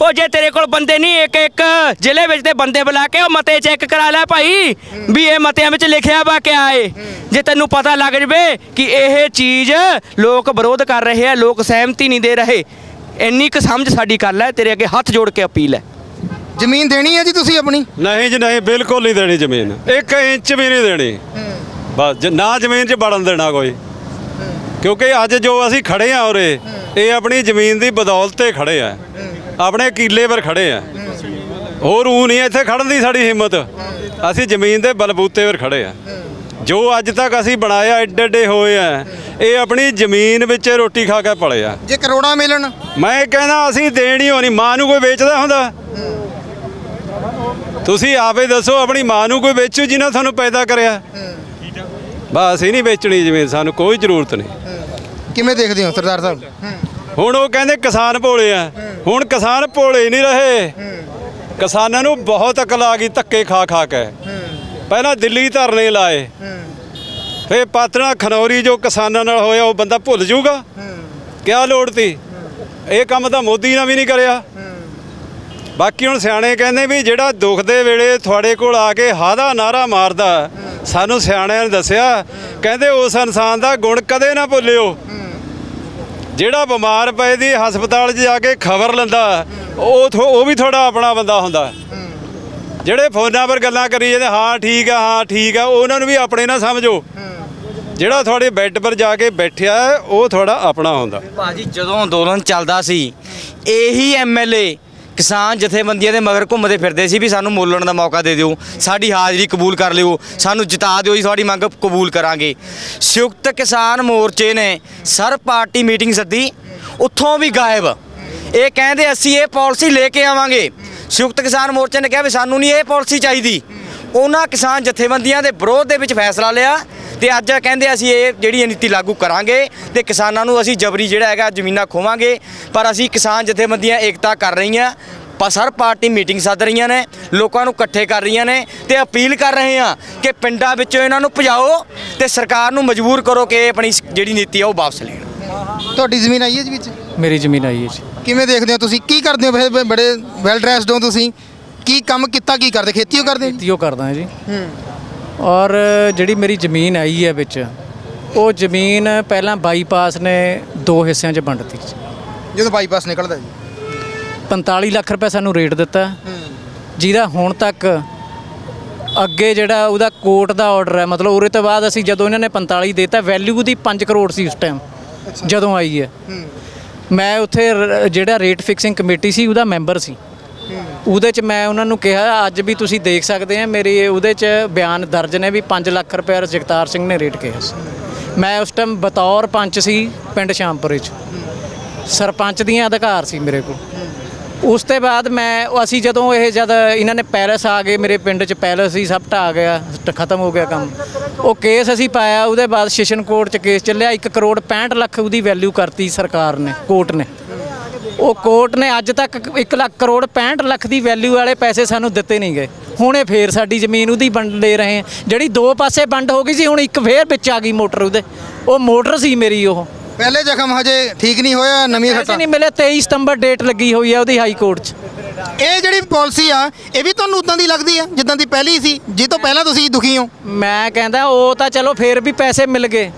ਉਹ ਜੇ ਤੇਰੇ ਕੋਲ ਬੰਦੇ ਨਹੀਂ ਇੱਕ ਇੱਕ ਜ਼ਿਲ੍ਹੇ ਵਿੱਚ ਤੇ ਬੰਦੇ ਬੁਲਾ ਕੇ ਉਹ ਮਤੇ ਚੈੱਕ ਕਰਾ ਲੈ ਭਾਈ ਵੀ ਇਹ ਮਤਿਆਂ ਵਿੱਚ ਲਿਖਿਆ ਵਾ ਕਿਆ ਏ। ਜੇ ਤੈਨੂੰ ਪਤਾ ਲੱਗ ਜਵੇ ਕਿ ਇਹ ਚੀਜ਼ ਲੋਕ ਵਿਰੋਧ ਕਰ ਰਹੇ ਆ ਲੋਕ ਸਹਿਮਤੀ ਨਹੀਂ ਦੇ ਰਹੇ ਇੰਨੀ ਕੁ ਸਮਝ ਸਾਡੀ ਕਰ ਲੈ ਤੇਰੇ ਅੱਗੇ ਹੱਥ ਜੋੜ ਕੇ ਅਪੀਲ ਹੈ। ਜ਼ਮੀਨ ਦੇਣੀ ਹੈ ਜੀ ਤੁਸੀਂ ਆਪਣੀ? ਨਹੀਂ ਜੀ ਨਹੀਂ ਬਿਲਕੁਲ ਨਹੀਂ ਦੇਣੀ ਜ਼ਮੀਨ। ਇੱਕ ਇੰਚ ਵੀ ਨਹੀਂ ਦੇਣੀ। ਬਸ ਨਾ ਜ਼ਮੀਨ 'ਚ ਵੜਨ ਦੇਣਾ ਕੋਈ। ਕਿਉਂਕਿ ਅੱਜ ਜੋ ਅਸੀਂ ਖੜੇ ਆ ਉਰੇ ਇਹ ਆਪਣੀ ਜ਼ਮੀਨ ਦੀ ਬਦੌਲਤ ਤੇ ਖੜੇ ਆ। ਆਪਣੇ ਕੀਲੇ ਪਰ ਖੜੇ ਆ। ਹੋਰ ਊ ਨਹੀਂ ਇੱਥੇ ਖੜਨ ਦੀ ਸਾਡੀ ਹਿੰਮਤ। ਅਸੀਂ ਜ਼ਮੀਨ ਦੇ ਬਲਬੂਤੇ ਪਰ ਖੜੇ ਆ। ਜੋ ਅੱਜ ਤੱਕ ਅਸੀਂ ਬਣਾਇਆ ਏਡੇ ਏਡੇ ਹੋਏ ਆ ਇਹ ਆਪਣੀ ਜ਼ਮੀਨ ਵਿੱਚ ਰੋਟੀ ਖਾ ਕੇ ਪਲੇ ਆ। ਜੇ ਕਰੋੜਾਂ ਮਿਲਣ। ਮੈਂ ਕਹਿੰਦਾ ਅਸੀਂ ਦੇਣੀ ਹੋਣੀ ਮਾਂ ਨੂੰ ਕੋਈ ਵੇਚਦਾ ਹੁੰਦਾ? ਤੁਸੀਂ ਆਪੇ ਦੱਸੋ ਆਪਣੀ ਮਾਂ ਨੂੰ ਕੋਈ ਵੇਚੂ ਜਿਹਨੇ ਤੁਹਾਨੂੰ ਪੈਦਾ ਕਰਿਆ? ਬਸ ਅਸੀਂ ਨਹੀਂ ਵੇਚਣੀ ਜ਼ਮੀਨ ਸਾਨੂੰ ਕੋਈ ਜ਼ਰੂਰਤ ਨਹੀਂ। ਕਿਵੇਂ ਦੇਖਦੇ ਹੋ ਸਰਦਾਰ ਸਾਹਿਬ? ਹੁਣ ਉਹ ਕਹਿੰਦੇ ਕਿਸਾਨ ਭੋਲੇ ਆ। ਹੁਣ ਕਿਸਾਨ ਭੋਲੇ ਨਹੀਂ ਰਹੇ। ਕਿਸਾਨਾਂ ਨੂੰ ਬਹੁਤ ਅਕਲ ਆ ਗਈ ਧੱਕੇ ਖਾ ਖਾ ਕੇ। ਪਹਿਲਾਂ ਦਿੱਲੀ ਧਰਨੇ ਲਾਏ। ਫੇ ਪਾਤੜਾ ਖਨੌਰੀ ਜੋ ਕਿਸਾਨਾਂ ਨਾਲ ਹੋਇਆ ਉਹ ਬੰਦਾ ਭੁੱਲ ਜਾਊਗਾ। ਕਿਆ ਲੋੜ ਤੀ? ਇਹ ਕੰਮ ਤਾਂ ਮੋਦੀ ਨੇ ਵੀ ਨਹੀਂ ਕਰਿਆ। ਬਾਕੀ ਹੁਣ ਸਿਆਣੇ ਕਹਿੰਦੇ ਵੀ ਜਿਹੜਾ ਦੁੱਖ ਦੇ ਵੇਲੇ ਤੁਹਾਡੇ ਕੋਲ ਆ ਕੇ ਹਾਦਾ ਨਾਰਾ ਮਾਰਦਾ ਸਾਨੂੰ ਸਿਆਣਿਆਂ ਨੇ ਦੱਸਿਆ ਕਹਿੰਦੇ ਉਸ ਇਨਸਾਨ ਦਾ ਗੁਣ ਕਦੇ ਨਾ ਭੁੱਲਿਓ। ਜਿਹੜਾ ਬਿਮਾਰ ਪਏ ਦੀ ਹਸਪਤਾਲ 'ਚ ਜਾ ਕੇ ਖਬਰ ਲੈਂਦਾ, ਉਹ ਥੋ- ਉਹ ਵੀ ਤੁਹਾਡਾ ਆਪਣਾ ਬੰਦਾ ਹੁੰਦਾ। ਜਿਹੜੇ ਫੋਨਾਂ 'ਪਰ ਗੱਲਾਂ ਕਰੀ ਜਾਂਦੇ, ਹਾਂ, ਠੀਕ ਆ, ਹਾਂ, ਠੀਕ ਆ, ਉਹਨਾਂ ਨੂੰ ਵੀ ਆਪਣੇ ਨਾ ਸਮਝੋ। ਜਿਹੜਾ ਤੁਹਾਡੇ ਬੈੱਡ 'ਪਰ ਜਾ ਕੇ ਬੈਠਿਆ, ਉਹ ਤੁਹਾਡਾ ਆਪਣਾ ਹੁੰਦਾ। ਭਾਜੀ ਜਦੋਂ ਅੰਦੋਲਨ ਚੱਲਦਾ ਸੀ, ਇਹੀ ਐਮਐਲਏ ਕਿਸਾਨ ਜਥੇਬੰਦੀਆਂ ਦੇ ਮਗਰ ਘੁੰਮਦੇ ਫਿਰਦੇ ਸੀ ਵੀ ਸਾਨੂੰ ਮੋਲਣ ਦਾ ਮੌਕਾ ਦੇ ਦਿਓ, ਸਾਡੀ ਹਾਜ਼ਰੀ ਕਬੂਲ ਕਰ ਲਿਓ, ਸਾਨੂੰ ਜਿਤਾ ਦਿਓ ਜੀ ਤੁਹਾਡੀ ਮੰਗ ਕਬੂਲ ਕਰਾਂਗੇ। ਸੰਯੁਕਤ ਕਿਸਾਨ ਮੋਰਚੇ ਨੇ ਸਰ ਪਾਰਟੀ ਮੀਟਿੰਗ ਸੱਦੀ, ਉੱਥੋਂ ਵੀ ਗਾਇਬ। ਇਹ ਕਹਿੰਦੇ ਅਸੀਂ ਇਹ ਪਾਲਿਸੀ ਲੈ ਕੇ ਆਵਾਂਗੇ। ਸੰਯੁਕਤ ਕਿਸਾਨ ਮੋਰਚੇ ਨੇ ਕਿਹਾ ਵੀ ਸਾਨੂੰ ਨਹੀਂ ਇਹ ਪਾਲਿਸੀ ਚਾਹੀਦੀ। ਉਹਨਾਂ ਕਿਸਾਨ ਜਥੇਬੰਦੀਆਂ ਦੇ ਵਿਰੋਧ ਦੇ ਵਿੱਚ ਫੈਸਲਾ ਲਿਆ ਤੇ ਅੱਜ ਕਹਿੰਦੇ ਅਸੀਂ ਇਹ ਜਿਹੜੀ ਨੀਤੀ ਲਾਗੂ ਕਰਾਂਗੇ ਤੇ ਕਿਸਾਨਾਂ ਨੂੰ ਅਸੀਂ ਜਬਰੀ ਜਿਹੜਾ ਹੈਗਾ ਜ਼ਮੀਨਾਂ ਖੋਵਾਂਗੇ। ਪਰ ਅਸੀਂ ਕਿਸਾਨ ਜਥੇਬੰਦੀਆਂ ਏਕਤਾ ਕਰ ਰਹੀਆਂ ਪਰ ਸਰ ਪਾਰਟੀ ਮੀਟਿੰਗ ਸੱਦ ਰਹੀਆਂ ਨੇ ਲੋਕਾਂ ਨੂੰ ਇਕੱਠੇ ਕਰ ਰਹੀਆਂ ਨੇ ਤੇ ਅਪੀਲ ਕਰ ਰਹੇ ਹਾਂ ਕਿ ਪਿੰਡਾਂ ਵਿੱਚੋਂ ਇਹਨਾਂ ਨੂੰ ਭਜਾਓ ਤੇ ਸਰਕਾਰ ਨੂੰ ਮਜਬੂਰ ਕਰੋ ਕਿ ਆਪਣੀ ਜਿਹੜੀ ਨੀਤੀ ਆ ਉਹ ਵਾਪਸ ਲੈਣ। ਤੁਹਾਡੀ ਜ਼ਮੀਨ ਆਈ ਹੈ ਜੀ ਵਿੱਚ? ਮੇਰੀ ਜ਼ਮੀਨ ਆਈ ਹੈ ਜੀ। ਕਿਵੇਂ ਦੇਖਦੇ ਹੋ ਤੁਸੀਂ? ਕੀ ਕਰਦੇ ਹੋ? ਬੜੇ ਵੈਲ ਡਰੈਸਡ ਹੋ ਤੁਸੀਂ। ਕੀ ਕੰਮ ਕੀਤਾ ਕੀ ਕਰਦੇ? ਖੇਤੀ ਕਰਦੇ? ਹੋ ਜੀ? ਖੇਤੀਓ ਕਰਦਾ ਹਾਂ ਜੀ। ਹੂੰ ਔਰ ਜਿਹੜੀ ਮੇਰੀ ਜ਼ਮੀਨ ਆਈ ਹੈ ਵਿੱਚ ਉਹ ਜ਼ਮੀਨ ਪਹਿਲਾਂ ਬਾਈਪਾਸ ਨੇ ਦੋ ਹਿੱਸਿਆਂ 'ਚ ਵੰਡਤੀ ਜਦੋਂ ਬਾਈਪਾਸ ਨਿਕਲਦਾ ਜੀ? 45 ਲੱਖ ਰੁਪਏ ਸਾਨੂੰ ਰੇਟ ਦਿੱਤਾ। ਜਿਹਦਾ ਹੁਣ ਤੱਕ ਅੱਗੇ ਜਿਹੜਾ ਉਹਦਾ ਕੋਰਟ ਦਾ ਆਰਡਰ ਹੈ ਮਤਲਬ ਉਹਦੇ ਤੋਂ ਬਾਅਦ ਅਸੀਂ ਜਦੋਂ ਇਹਨਾਂ ਨੇ 45 ਦੇਤਾ ਵੈਲਿਊ ਦੀ 5 ਕਰੋੜ ਸੀ ਉਸ ਟਾਈਮ ਜਦੋਂ ਆਈ ਹੈ। ਮੈਂ ਉੱਥੇ ਜਿਹੜਾ ਰੇਟ ਫਿਕਸਿੰਗ ਕਮੇਟੀ ਸੀ ਉਹਦਾ ਮੈਂਬਰ ਸੀ। ਉਹਦੇ ਚ ਮੈਂ ਉਹਨਾਂ ਨੂੰ ਕਿਹਾ, ਅੱਜ ਵੀ ਤੁਸੀਂ ਦੇਖ ਸਕਦੇ ਆ, ਮੇਰੀ ਉਹਦੇ ਚ ਬਿਆਨ ਦਰਜ ਨੇ ਵੀ 5 ਲੱਖ ਰੁਪਏ ਜਗਤਾਰ ਸਿੰਘ ਨੇ ਰੇਟ ਕਿਹਾ ਸੀ। ਮੈਂ ਉਸ ਟਾਈਮ ਬਤੌਰ ਪੰਚ ਸੀ ਪਿੰਡ ਸ਼ਾਮਪੁਰੇ ਚ। ਸਰਪੰਚ ਦੀਆਂ ਅਧਿਕਾਰ ਸੀ ਮੇਰੇ ਕੋਲ। ਉਸ ਤੋਂ ਬਾਅਦ ਮੈਂ, ਅਸੀਂ ਜਦੋਂ ਇਹ ਜਦ ਇਹਨਾਂ ਨੇ ਪੈਲਸ ਆ ਗਏ, ਮੇਰੇ ਪਿੰਡ 'ਚ ਪੈਲਸ ਸੀ, ਸਭ ਢਾਹ ਗਿਆ ਖਤਮ ਹੋ ਗਿਆ ਕੰਮ। ਉਹ ਕੇਸ ਅਸੀਂ ਪਾਇਆ, ਉਹਦੇ ਬਾਅਦ ਸੈਸ਼ਨ ਕੋਰਟ 'ਚ ਕੇਸ ਚੱਲਿਆ 1 ਕਰੋੜ 65 ਲੱਖ ਉਹਦੀ ਵੈਲਿਊ ਕਰਤੀ ਸਰਕਾਰ ਨੇ ਕੋਰਟ ਨੇ। ਉਹ ਕੋਰਟ ਨੇ ਅੱਜ ਤੱਕ 1 ਲੱਖ ਕਰੋੜ 65 ਲੱਖ ਦੀ ਵੈਲਿਊ ਵਾਲੇ ਪੈਸੇ ਸਾਨੂੰ ਦਿੱਤੇ ਨਹੀਂ ਗਏ ਹੁਣ ਫੇਰ ਸਾਡੀ ਜ਼ਮੀਨ ਉਹਦੀ ਵੰਡ ਲੈ ਰਹੇ ਆ ਜਿਹੜੀ ਦੋ ਪਾਸੇ ਵੰਡ ਹੋ ਗਈ ਸੀ ਹੁਣ ਇੱਕ ਫੇਰ ਵਿੱਚ ਆ ਗਈ ਮੋਟਰ ਉਹਦੇ। ਉਹ ਮੋਟਰ ਸੀ ਮੇਰੀ ਉਹ। ਪਹਿਲੇ ਜ਼ਖਮ ਹਜੇ ਠੀਕ ਨਹੀਂ ਹੋਇਆ ਨਵੀਂ ਖੱਟਾ ਨਹੀਂ ਮਿਲੇ 23 ਸਤੰਬਰ ਡੇਟ ਲੱਗੀ ਹੋਈ ਹੈ ਉਹਦੀ ਹਾਈ ਕੋਰਟ 'ਚ। ਇਹ ਜਿਹੜੀ ਪਾਲਿਸੀ ਆ ਇਹ ਵੀ ਤੁਹਾਨੂੰ ਉਦਾਂ ਦੀ ਲੱਗਦੀ ਆ ਜਿੱਦਾਂ ਦੀ ਪਹਿਲੀ ਸੀ ਜਿਸ ਤੋਂ ਪਹਿਲਾਂ ਤੁਸੀਂ ਦੁਖੀ ਹੋ? ਮੈਂ ਕਹਿੰਦਾ ਉਹ ਤਾਂ ਚਲੋ ਫੇਰ ਵੀ ਪੈਸੇ ਮਿਲ ਗਏ।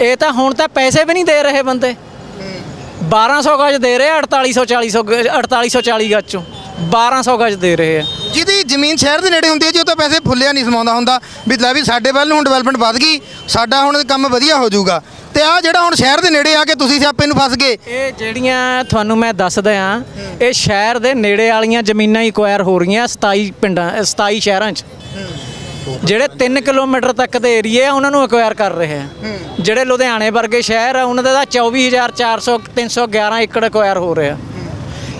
ਇਹ ਤਾਂ ਹੁਣ ਤਾਂ ਪੈਸੇ ਵੀ ਨਹੀਂ ਦੇ ਰਹੇ ਬੰਦੇ। 1200 ਗਜ ਦੇ ਰਹੇ ਆ 4840 4840 ਗਜ ਚੋਂ। 1200 ਗਜ ਦੇ ਰਹੇ ਆ। ਜਿਹਦੀ ਜ਼ਮੀਨ ਸ਼ਹਿਰ ਦੇ ਨੇੜੇ ਹੁੰਦੀ ਹੈ ਜੀ ਉਹ ਤਾਂ ਪੈਸੇ ਫੁੱਲਿਆ ਨਹੀਂ ਸਮਾਉਂਦਾ ਹੁੰਦਾ। ਵੀ ਲੈ ਵੀ ਸਾਡੇ ਵੱਲ ਨੂੰ ਹੁਣ ਡਿਵੈਲਪਮੈਂਟ ਵੱਧ ਗਈ ਸਾਡਾ ਹੁਣ ਕੰਮ ਵਧੀਆ ਹੋ ਜਾਊਗਾ। ਤੇ ਆ ਜਿਹੜਾ ਹੁਣ ਸ਼ਹਿਰ ਦੇ ਨੇੜੇ ਆ ਕੇ ਤੁਸੀਂ ਸਿਆਪੇ ਨੂੰ ਫਸ ਗਏ। ਇਹ ਜਿਹੜੀਆਂ ਤੁਹਾਨੂੰ ਮੈਂ ਦੱਸਦਾ ਆ ਇਹ ਸ਼ਹਿਰ ਦੇ ਨੇੜੇ ਵਾਲੀਆਂ ਜ਼ਮੀਨਾਂ ਹੀ ਐਕਵਾਇਰ ਹੋ ਰਹੀਆਂ 27 ਪਿੰਡਾਂ ਅ, 27 ਸ਼ਹਿਰਾਂ 'ਚ। ਜਿਹੜੇ 3 ਕਿਲੋਮੀਟਰ ਤੱਕ ਦੇ ਏਰੀਏ ਆ ਉਹਨਾਂ ਨੂੰ ਐਕਵਾਇਰ ਕਰ ਰਹੇ ਆ। ਜਿਹੜੇ ਲੁਧਿਆਣੇ ਵਰਗੇ ਸ਼ਹਿਰ ਆ ਉਹਨਾਂ ਦਾ ਤਾਂ 24400 311 ਏਕੜ ਐਕਵਾਇਰ ਹੋ ਰਿਹਾ।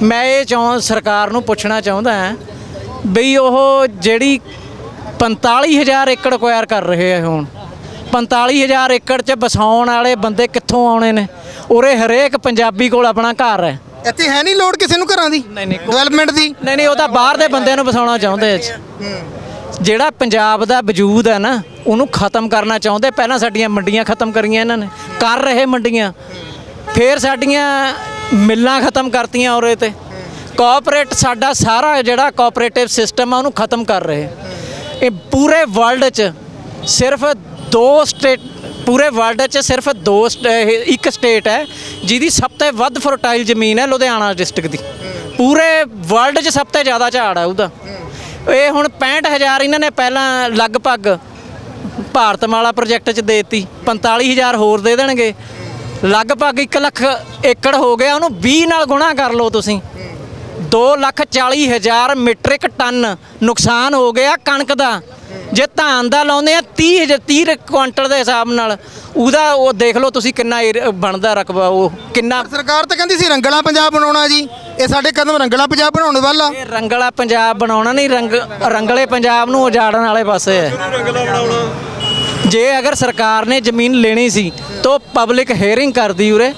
ਮੈਂ ਇਹ ਚਾਹ ਸਰਕਾਰ ਨੂੰ ਪੁੱਛਣਾ ਚਾਹੁੰਦਾ ਹਾਂ ਬਈ ਉਹ ਜਿਹੜੀ 45000 ਏਕੜ ਐਕਵਾਇਰ ਕਰ ਰਹੇ ਆ ਹੁਣ। 45000 ਏਕੜ 'ਚ ਵਸਾਉਣ ਵਾਲੇ ਬੰਦੇ ਕਿੱਥੋਂ ਆਉਣੇ ਨੇ? ਉਰੇ ਹਰੇਕ ਪੰਜਾਬੀ ਕੋਲ ਆਪਣਾ ਘਰ ਹੈ। ਇੱਥੇ ਹੈ ਨਹੀਂ ਲੋੜ ਕਿਸੇ ਨੂੰ ਘਰਾਂ ਦੀ? ਨਹੀਂ, ਨਹੀਂ, ਡਿਵੈਲਪਮੈਂਟ ਦੀ? ਨਹੀਂ ਨਹੀਂ ਉਹ ਤਾਂ ਬਾਹਰ ਦੇ ਬੰਦਿਆਂ ਨੂੰ ਵਸਾਉਣਾ ਚਾਹੁੰਦੇ ਆ। ਜਿਹੜਾ ਪੰਜਾਬ ਦਾ ਵਜੂਦ ਹੈ ਨਾ, ਉਹਨੂੰ ਖਤਮ ਕਰਨਾ ਚਾਹੁੰਦੇ। ਪਹਿਲਾਂ ਸਾਡੀਆਂ ਮੰਡੀਆਂ ਖਤਮ ਕਰੀਆਂ ਇਹਨਾਂ ਨੇ। ਕਰ ਰਹੇ ਮੰਡੀਆਂ। ਫੇਰ ਸਾਡੀਆਂ ਮਿੱਲਾਂ ਖਤਮ ਕਰਤੀਆਂ ਔਰੇ ਤੇ। ਕੋਆਪਰੇਟ ਸਾਡਾ ਸਾਰਾ ਜਿਹੜਾ ਕੋਆਪਰੇਟਿਵ ਸਿਸਟਮ ਆ, ਉਹਨੂੰ ਖਤਮ ਕਰ ਰਹੇ। ਇਹ ਪੂਰੇ ਵਰਲਡ 'ਚ ਸਿਰਫ ਦੋ ਸਟੇਟ ਪੂਰੇ ਵਰਲਡ 'ਚ ਸਿਰਫ ਦੋ ਸਟ- ਇੱਕ ਸਟੇਟ ਹੈ, ਜਿਹਦੀ ਸਭ ਤੋਂ ਵੱਧ ਫਰਟਾਈਲ ਜ਼ਮੀਨ ਹੈ ਲੁਧਿਆਣਾ ਡਿਸਟ੍ਰਿਕਟ ਦੀ। ਪੂਰੇ ਵਰਲਡ 'ਚ ਸਭ ਤੋਂ ਜ਼ਿਆਦਾ ਝਾੜ ਹੈ ਉਹਦਾ। ਇਹ ਹੁਣ 65000 ਇਹਨਾਂ ਨੇ ਪਹਿਲਾਂ ਲਗਭਗ ਭਾਰਤਮਾਲਾ ਪ੍ਰੋਜੈਕਟ 'ਚ ਦੇਤੀ 45000 ਹੋਰ ਦੇ ਦੇਣਗੇ। ਲਗਭਗ 1 ਲੱਖ ਏਕੜ ਹੋ ਗਿਆ, ਉਹਨੂੰ 20 ਨਾਲ ਗੁਣਾ ਕਰ ਲਓ ਤੁਸੀਂ। 2 ਲੱਖ 40 ਹਜ਼ਾਰ ਮੀਟ੍ਰਿਕ ਟਨ ਨੁਕਸਾਨ ਹੋ ਗਿਆ ਕਣਕ ਦਾ। ਜੇ ਧਾਨ ਦਾ ਲਾਉਂਦੇ ਆ 30 ਹਜ਼ਾਰ 30 ਕੁਆਂਟਲ ਦੇ ਹਿਸਾਬ ਨਾਲ। ਉਹਦਾ ਉਹ ਦੇਖ ਲਓ ਤੁਸੀਂ ਕਿੰਨਾ ਬਣਦਾ ਰਕਬਾ ਉਹ ਕਿੰਨਾ ਸਰਕਾਰ ਤਾਂ ਕਹਿੰਦੀ ਸੀ ਰੰਗਲਾ ਪੰਜਾਬ ਬਣਾਉਣਾ ਜੀ। ਇਹ ਸਾਡੇ ਕਦਮ ਰੰਗਲਾ ਪੰਜਾਬ ਬਣਾਉਣ ਵੱਲ ਆ। ਇਹ ਰੰਗਲਾ ਪੰਜਾਬ ਬਣਾਉਣਾ ਨਹੀਂ ਰੰਗ ਰੰਗਲੇ ਪੰਜਾਬ ਨੂੰ ਉਜਾੜਨ ਵਾਲੇ ਪਾਸੇ ਹੈ। ਜੇ ਅਗਰ ਸਰਕਾਰ ਨੇ ਜ਼ਮੀਨ ਲੈਣੀ ਸੀ ਤਾਂ ਪਬਲਿਕ ਹੀਅਰਿੰਗ ਕਰਦੀ ਉਰੇ।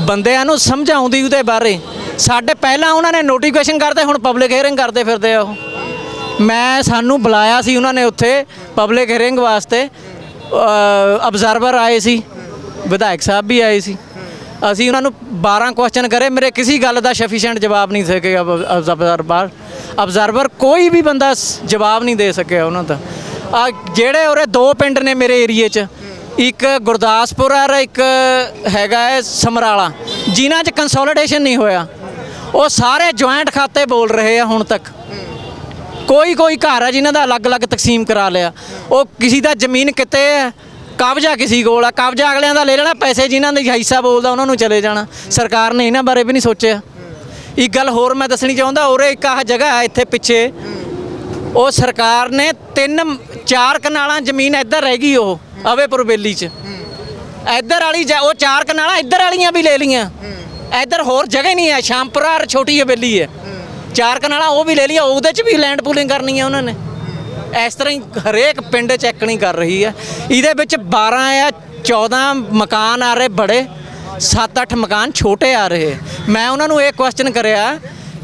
ਬੰਦਿਆਂ ਨੂੰ ਸਮਝਾਉਂਦੀ ਉਹਦੇ ਬਾਰੇ। ਸਾਡੇ ਪਹਿਲਾਂ ਉਹਨਾਂ ਨੇ ਨੋਟੀਫਿਕੇਸ਼ਨ ਕਰਦੇ, ਹੁਣ ਪਬਲਿਕ ਹੀਅਰਿੰਗ ਕਰਦੇ ਫਿਰਦੇ ਆ ਉਹ। ਮੈਂ ਸਾਨੂੰ ਬੁਲਾਇਆ ਸੀ ਉਹਨਾਂ ਨੇ ਉੱਥੇ ਪਬਲਿਕ ਹੀਅਰਿੰਗ ਵਾਸਤੇ। ਅਬਜ਼ਰਵਰ ਆਏ ਸੀ, ਵਿਧਾਇਕ ਸਾਹਿਬ ਵੀ ਆਏ ਸੀ। ਅਸੀਂ ਉਹਨਾਂ ਨੂੰ 12 ਕੁਐਸਚਨ ਕਰੇ, ਮੇਰੇ ਕਿਸੇ ਗੱਲ ਦਾ ਸਫੀਸ਼ੀਐਂਟ ਜਵਾਬ ਨਹੀਂ ਸਕੇ ਅਬਜ਼ਰਵਰ ਅਬਜ਼ਰਵਰ ਕੋਈ ਵੀ ਬੰਦਾ ਸ- ਜਵਾਬ ਨਹੀਂ ਦੇ ਸਕਿਆ ਉਹਨਾਂ ਦਾ। ਆ ਜਿਹੜੇ ਉਰੇ ਦੋ ਪਿੰਡ ਨੇ ਮੇਰੇ ਏਰੀਏ 'ਚ, ਇੱਕ ਗੁਰਦਾਸਪੁਰ ਆ ਇੱਕ ਹੈਗਾ ਹੈ ਸਮਰਾਲਾ। ਜਿਨ੍ਹਾਂ 'ਚ ਕੰਸੋਲੀਡੇਸ਼ਨ ਨਹੀਂ ਹੋਇਆ। ਉਹ ਸਾਰੇ ਜੁਆਇੰਟ ਖਾਤੇ ਬੋਲ ਰਹੇ ਆ ਹੁਣ ਤੱਕ। ਕੋਈ ਕੋਈ ਘਰ ਆ ਜਿਨ੍ਹਾਂ ਦਾ ਅਲੱਗ-ਅਲੱਗ ਤਕਸੀਮ ਕਰਾ ਲਿਆ। ਉਹ ਕਿਸੇ ਦਾ ਜ਼ਮੀਨ ਕਿਤੇ ਹੈ ਕਬਜ਼ਾ ਕਿਸੇ ਕੋਲ ਆ, ਕਬਜ਼ਾ ਅਗਲਿਆਂ ਦਾ ਲੈ ਲੈਣਾ, ਪੈਸੇ ਜਿਨ੍ਹਾਂ ਦੇ ਹਿੱਸਾ ਬੋਲਦਾ ਉਹਨਾਂ ਨੂੰ ਚਲੇ ਜਾਣਾ। ਸਰਕਾਰ ਨੇ ਇਹਨਾਂ ਬਾਰੇ ਵੀ ਨਹੀਂ ਸੋਚਿਆ। ਇੱਕ ਗੱਲ ਹੋਰ ਮੈਂ ਦੱਸਣੀ ਚਾਹੁੰਦਾ, ਉਰੇ ਇੱਕ ਆਹ ਜਗ੍ਹਾ ਹੈ ਇੱਥੇ ਪਿੱਛੇ। ਉਹ ਸਰਕਾਰ ਨੇ ਤਿੰਨ, ਚਾਰ ਕਨਾਲਾਂ ਜ਼ਮੀਨ ਇੱਧਰ ਰਹਿ ਗਈ ਉਹ, ਅਵੇਪੁਰ ਬੇਲੀ 'ਚ। ਇੱਧਰ ਵਾਲੀ ਜਾ- ਉਹ ਚਾਰ ਕਨਾਲਾਂ ਇੱਧਰ ਵਾਲੀਆਂ ਵੀ ਲੈ ਲਈਆਂ। ਇੱਧਰ ਹੋਰ ਜਗ੍ਹਾ ਹੀ ਨਹੀਂ ਹੈ ਸ਼ਾਮਪੁਰਾ ਛੋਟੀ ਹਵੇਲੀ ਹੈ। ਚਾਰ ਕਨਾਲਾਂ ਉਹ ਵੀ ਲੈ ਲਿਆ ਉਹਦੇ 'ਚ ਵੀ ਲੈਂਡ ਪੂਲਿੰਗ ਕਰਨੀ ਹੈ ਉਹਨਾਂ ਨੇ। ਇਸ ਤਰ੍ਹਾਂ ਹੀ ਹਰੇਕ ਪਿੰਡ ਚੈੱਕਣੀ ਕਰ ਰਹੀ ਹੈ। ਇਹਦੇ ਵਿੱਚ 12 ਆ 14 ਮਕਾਨ ਆ ਰਹੇ ਬੜੇ 7-8 ਮਕਾਨ ਛੋਟੇ ਆ ਰਹੇ। ਮੈਂ ਉਹਨਾਂ ਨੂੰ ਇਹ ਕੁਐਸਚਨ ਕਰਿਆ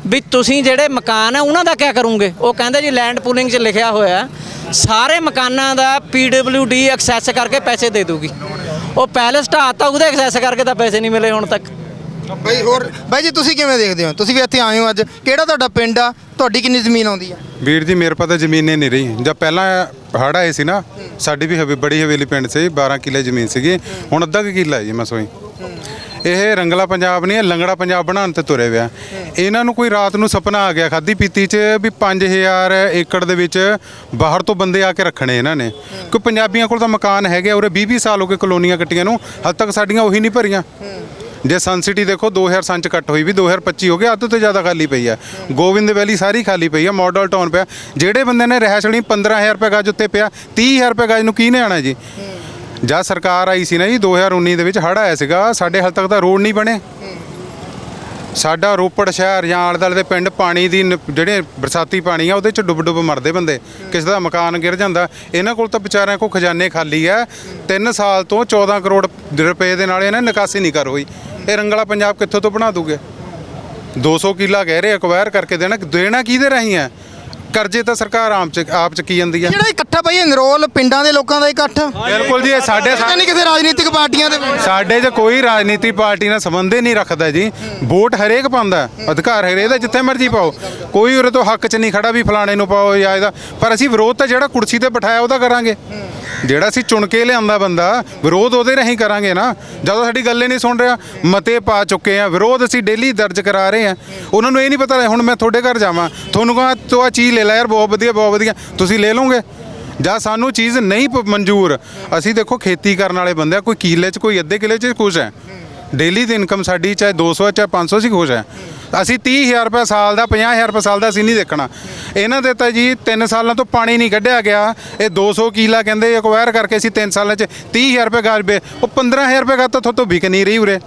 ਵੀ ਤੁਸੀਂ ਜਿਹੜੇ ਮਕਾਨ ਆ, ਉਹਨਾਂ ਦਾ ਕੀ ਕਰੋਗੇ? ਉਹ ਕਹਿੰਦੇ ਜੀ ਲੈਂਡ ਪੂਲਿੰਗ 'ਚ ਲਿਖਿਆ ਹੋਇਆ ਸਾਰੇ ਮਕਾਨਾਂ ਦਾ ਡੀ ਐਕਸੈਸ ਕਰਕੇ ਪੈਸੇ ਦੇ ਦੂਗੀ ਉਹ ਪੈਲਸ ਢਾਤਾ ਉਹਦੇ ਐਕਸੈਸ ਕਰਕੇ ਤਾਂ ਪੈਸੇ ਨਹੀਂ ਮਿਲੇ ਹੁਣ ਤੱਕ। ਬਾਈ ਹੋਰ, ਬਾਈ ਜੀ ਤੁਸੀਂ ਕਿਵੇਂ ਦੇਖਦੇ ਹੋ? ਤੁਸੀਂ ਵੀ ਇੱਥੇ ਆਏ ਹੋ ਅੱਜ। ਕਿਹੜਾ ਤੁਹਾਡਾ ਪਿੰਡ ਆ? ਤੁਹਾਡੀ ਕਿੰਨੀ ਜ਼ਮੀਨ ਆਉਂਦੀ ਆ? ਵੀਰ ਜੀ, ਮੇਰੇ ਪਾਸ ਤਾਂ ਜ਼ਮੀਨ ਹੀ ਨਹੀਂ ਰਹੀ। ਜਦ ਪਹਿਲਾਂ ਹੜ੍ਹ ਆਏ ਸੀ ਨਾ, ਸਾਡੀ ਵੀ ਹਵੇ, ਬੜੀ ਹਵੇਲੀ ਪਿੰਡ ਸੀ 12 ਕਿੱਲੇ ਜ਼ਮੀਨ ਸੀਗੀ। ਹੁਣ ਅੱਧਾ ਕੁ ਕਿੱਲਾ ਹੈ ਜੀ ਮਸੋਈ ਇਹ ਰੰਗਲਾ ਪੰਜਾਬ ਨਹੀਂ ਇਹ ਲੰਗੜਾ ਪੰਜਾਬ ਬਣਾਉਣ ਤੇ ਤੁਰੇ ਵਿਆ ਇਹਨਾਂ ਨੂੰ ਕੋਈ ਰਾਤ ਨੂੰ ਸੁਪਨਾ ਆ ਗਿਆ ਖਾਦੀ ਪੀਤੀ 'ਚ, ਵੀ 5000 ਏਕੜ ਦੇ ਵਿੱਚ ਬਾਹਰ ਤੋਂ ਬੰਦੇ ਆ ਕੇ ਰੱਖਣੇ ਇਹਨਾਂ ਨੇ। ਕੋਈ ਪੰਜਾਬੀਆਂ ਕੋਲ ਤਾਂ ਮਕਾਨ ਹੈਗੇ ਉਰੇ 20 20 ਸਾਲ ਹੋ ਗਏ ਕਲੋਨੀਆਂ ਕੱਟੀਆਂ ਨੂੰ, ਹੱਦ ਤੱਕ ਸਾਡੀਆਂ ਉਹੀ ਨਹੀਂ ਭਰੀਆਂ। ਜੇ ਸਨ ਸਿਟੀ ਦੇਖੋ 2000 ਸੰਚ ਕੱਟ ਹੋਈ ਵੀ 2025 ਹੋ ਗਿਆ ਅੱਧ ਤੋਂ ਜ਼ਿਆਦਾ ਖਾਲੀ ਪਈ ਆ। ਗੋਬਿੰਦ ਵੈਲੀ ਸਾਰੀ ਖਾਲੀ ਪਈ ਆ ਮਾਡਲ ਟਾਊਨ ਪਿਆ। ਜਿਹੜੇ ਬੰਦੇ ਨੇ ਰਹਿਸ਼ ਲਈ 15000 ਰੁਪਏ ਗਜ ਉੱਤੇ ਪਿਆ 30000 ਰੁਪਏ ਗਜ ਨੂੰ ਕੀ ਨੇ ਆਣਾ ਜੀ? ਜਦ ਸਰਕਾਰ ਆਈ ਸੀ ਨਾ ਜੀ 2019 ਦੇ ਵਿੱਚ ਹੜ੍ਹ ਆਇਆ ਸੀਗਾ ਸਾਡੇ ਹਾਲ ਤੱਕ ਤਾਂ ਰੋਡ ਨਹੀਂ ਬਣੇ ਸਾਡਾ ਰੋਪੜ ਸ਼ਹਿਰ ਜਾਂ ਆਲੇ ਦੁਆਲੇ ਦੇ ਪਿੰਡ ਪਾਣੀ ਦੀ ਨ- ਜਿਹੜੇ ਬਰਸਾਤੀ ਪਾਣੀ ਆ, ਉਹਦੇ ਚ ਡੁੱਬ ਡੁੱਬ ਮਰਦੇ ਬੰਦੇ। ਕਿਸੇ ਦਾ ਮਕਾਨ ਗਿਰ ਜਾਂਦਾ। ਇਹਨਾਂ ਕੋਲ ਤਾਂ ਵਿਚਾਰਿਆਂ ਕੋ ਖਜ਼ਾਨੇ ਖਾਲੀ ਆ। 3 ਸਾਲ ਤੋਂ 14 ਕਰੋੜ ਰੁਪਏ ਦੇ ਨਾਲ ਇਹਨਾਂ ਨੇ ਨਿਕਾਸੀ ਨਹੀਂ ਕਰ ਹੋਈ। ਇਹ ਰੰਗਲਾ ਪੰਜਾਬ ਕਿੱਥੋਂ ਤੋਂ ਬਣਾ ਦੂਗੇ? 200 ਕਿੱਲਾ ਕਹਿ ਰਹੇ, ਅਕਵਾਇਰ ਕਰਕੇ ਦੇਣਾ। ਦੇਣਾ ਕਿਹਦੇ ਰਾਹੀਂ ਹੈ ਕਰਜ਼ੇ ਤਾਂ ਸਰਕਾਰ ਆਪ ਚ ਆਪ ਚ ਕੀ ਜਾਂਦੀ ਹੈ ਜਿਹੜਾ ਇਕੱਠਾ ਬਈ ਨਰੋਲ ਪਿੰਡਾਂ ਦੇ ਲੋਕਾਂ ਦਾ ਇਕੱਠ। ਬਿਲਕੁਲ ਜੀ ਇਹ ਸਾਡੇ ਨਹੀਂ ਕਿਸੇ ਰਾਜਨੀਤਿਕ ਪਾਰਟੀਆਂ ਦੇ ਸਾਡੇ 'ਚ ਕੋਈ ਰਾਜਨੀਤੀ ਪਾਰਟੀ ਨਾਲ ਸੰਬੰਧ ਹੀ ਨਹੀਂ ਰੱਖਦਾ ਜੀ। ਵੋਟ ਹਰੇਕ ਪਾਉਂਦਾ ਹੈ। ਅਧਿਕਾਰ ਹਰੇਕ ਦਾ ਜਿੱਥੇ ਮਰਜ਼ੀ ਪਾਓ। ਕੋਈ ਉਰੇ ਤੋਂ ਹੱਕ 'ਚ ਨਹੀਂ ਖੜਾ ਵੀ ਫਲਾਣੇ ਨੂੰ ਪਾਓ ਜਾਂ ਇਹਦਾ। ਪਰ ਅਸੀਂ ਵਿਰੋਧ ਤਾਂ ਜਿਹੜਾ ਕੁਰਸੀ ਤੇ ਬਿਠਾਇਆ ਉਹਦਾ ਕਰਾਂਗੇ। ਜਿਹੜਾ ਅਸੀਂ ਚੁਣ ਕੇ ਲਿਆਂਦਾ ਬੰਦਾ ਵਿਰੋਧ ਉਹਦੇ ਰਾਹੀਂ ਕਰਾਂਗੇ ਨਾ। ਜਦੋਂ ਸਾਡੀ ਗੱਲ ਹੀ ਨਹੀਂ ਸੁਣ ਰਿਹਾ ਮਤੇ ਪਾ ਚੁੱਕੇ ਆ। ਵਿਰੋਧ ਅਸੀਂ ਡੇਲੀ ਦਰਜ ਕਰਾ ਰਹੇ ਆ। ਉਹਨਾਂ ਨੂੰ ਇਹ ਨਹੀਂ ਪਤਾ ਹੁਣ ਮੈਂ ਤੁਹਾਡੇ ਘਰ ਜਾਵਾਂ। ਤੁਹਾਨੂੰ ਕਹਾਂ ਤੂੰ ਆ ਚੀਜ਼ ਲੈ ਲੈ ਯਾਰ ਬਹੁਤ ਵਧੀਆ ਬਹੁਤ ਵਧੀਆ। ਤੁਸੀਂ ਲੈ ਲਓਗੇ? ਜਾਂ ਸਾਨੂੰ ਚੀਜ਼ ਨਹੀਂ ਪ- ਮਨਜ਼ੂਰ। ਅਸੀਂ ਦੇਖੋ ਖੇਤੀ ਕਰਨ ਵਾਲੇ ਬੰਦੇ ਆ ਕੋਈ ਕਿੱਲੇ 'ਚ ਕੋਈ ਅੱਧੇ ਕਿੱਲੇ 'ਚ ਖੁਸ਼ ਹੈ। ਡੇਲੀ ਦੀ ਇਨਕਮ ਸਾਡੀ ਚਾਹੇ 200 ਹੈ, ਚਾਹੇ 500 ਸੀ ਖੁਸ਼ ਹੈ। ਅਸੀਂ 30000 ਰੁਪਏ ਸਾਲ ਦਾ 50000 ਰੁਪਏ ਸਾਲ ਦਾ ਅਸੀਂ ਨਹੀਂ ਦੇਖਣਾ। ਇਹਨਾਂ ਦੇ ਤਾਂ ਜੀ 3 ਸਾਲਾਂ ਤੋਂ ਪਾਣੀ ਨਹੀਂ ਕੱਢਿਆ ਗਿਆ। ਇਹ 200 ਕਿੱਲਾ ਕਹਿੰਦੇ ਐਕਵਾਇਰ ਕਰਕੇ ਅਸੀਂ 3 ਸਾਲਾਂ 'ਚ 30000 ਰੁਪਏ ਗਾਜ ਬੇ ਉਹ 15000 ਰੁਪਏ ਗਾ ਤਾਂ ਤੁਹਾਡੇ ਵਿਕ ਨਹੀਂ ਰਹੀ ਉਰੇ।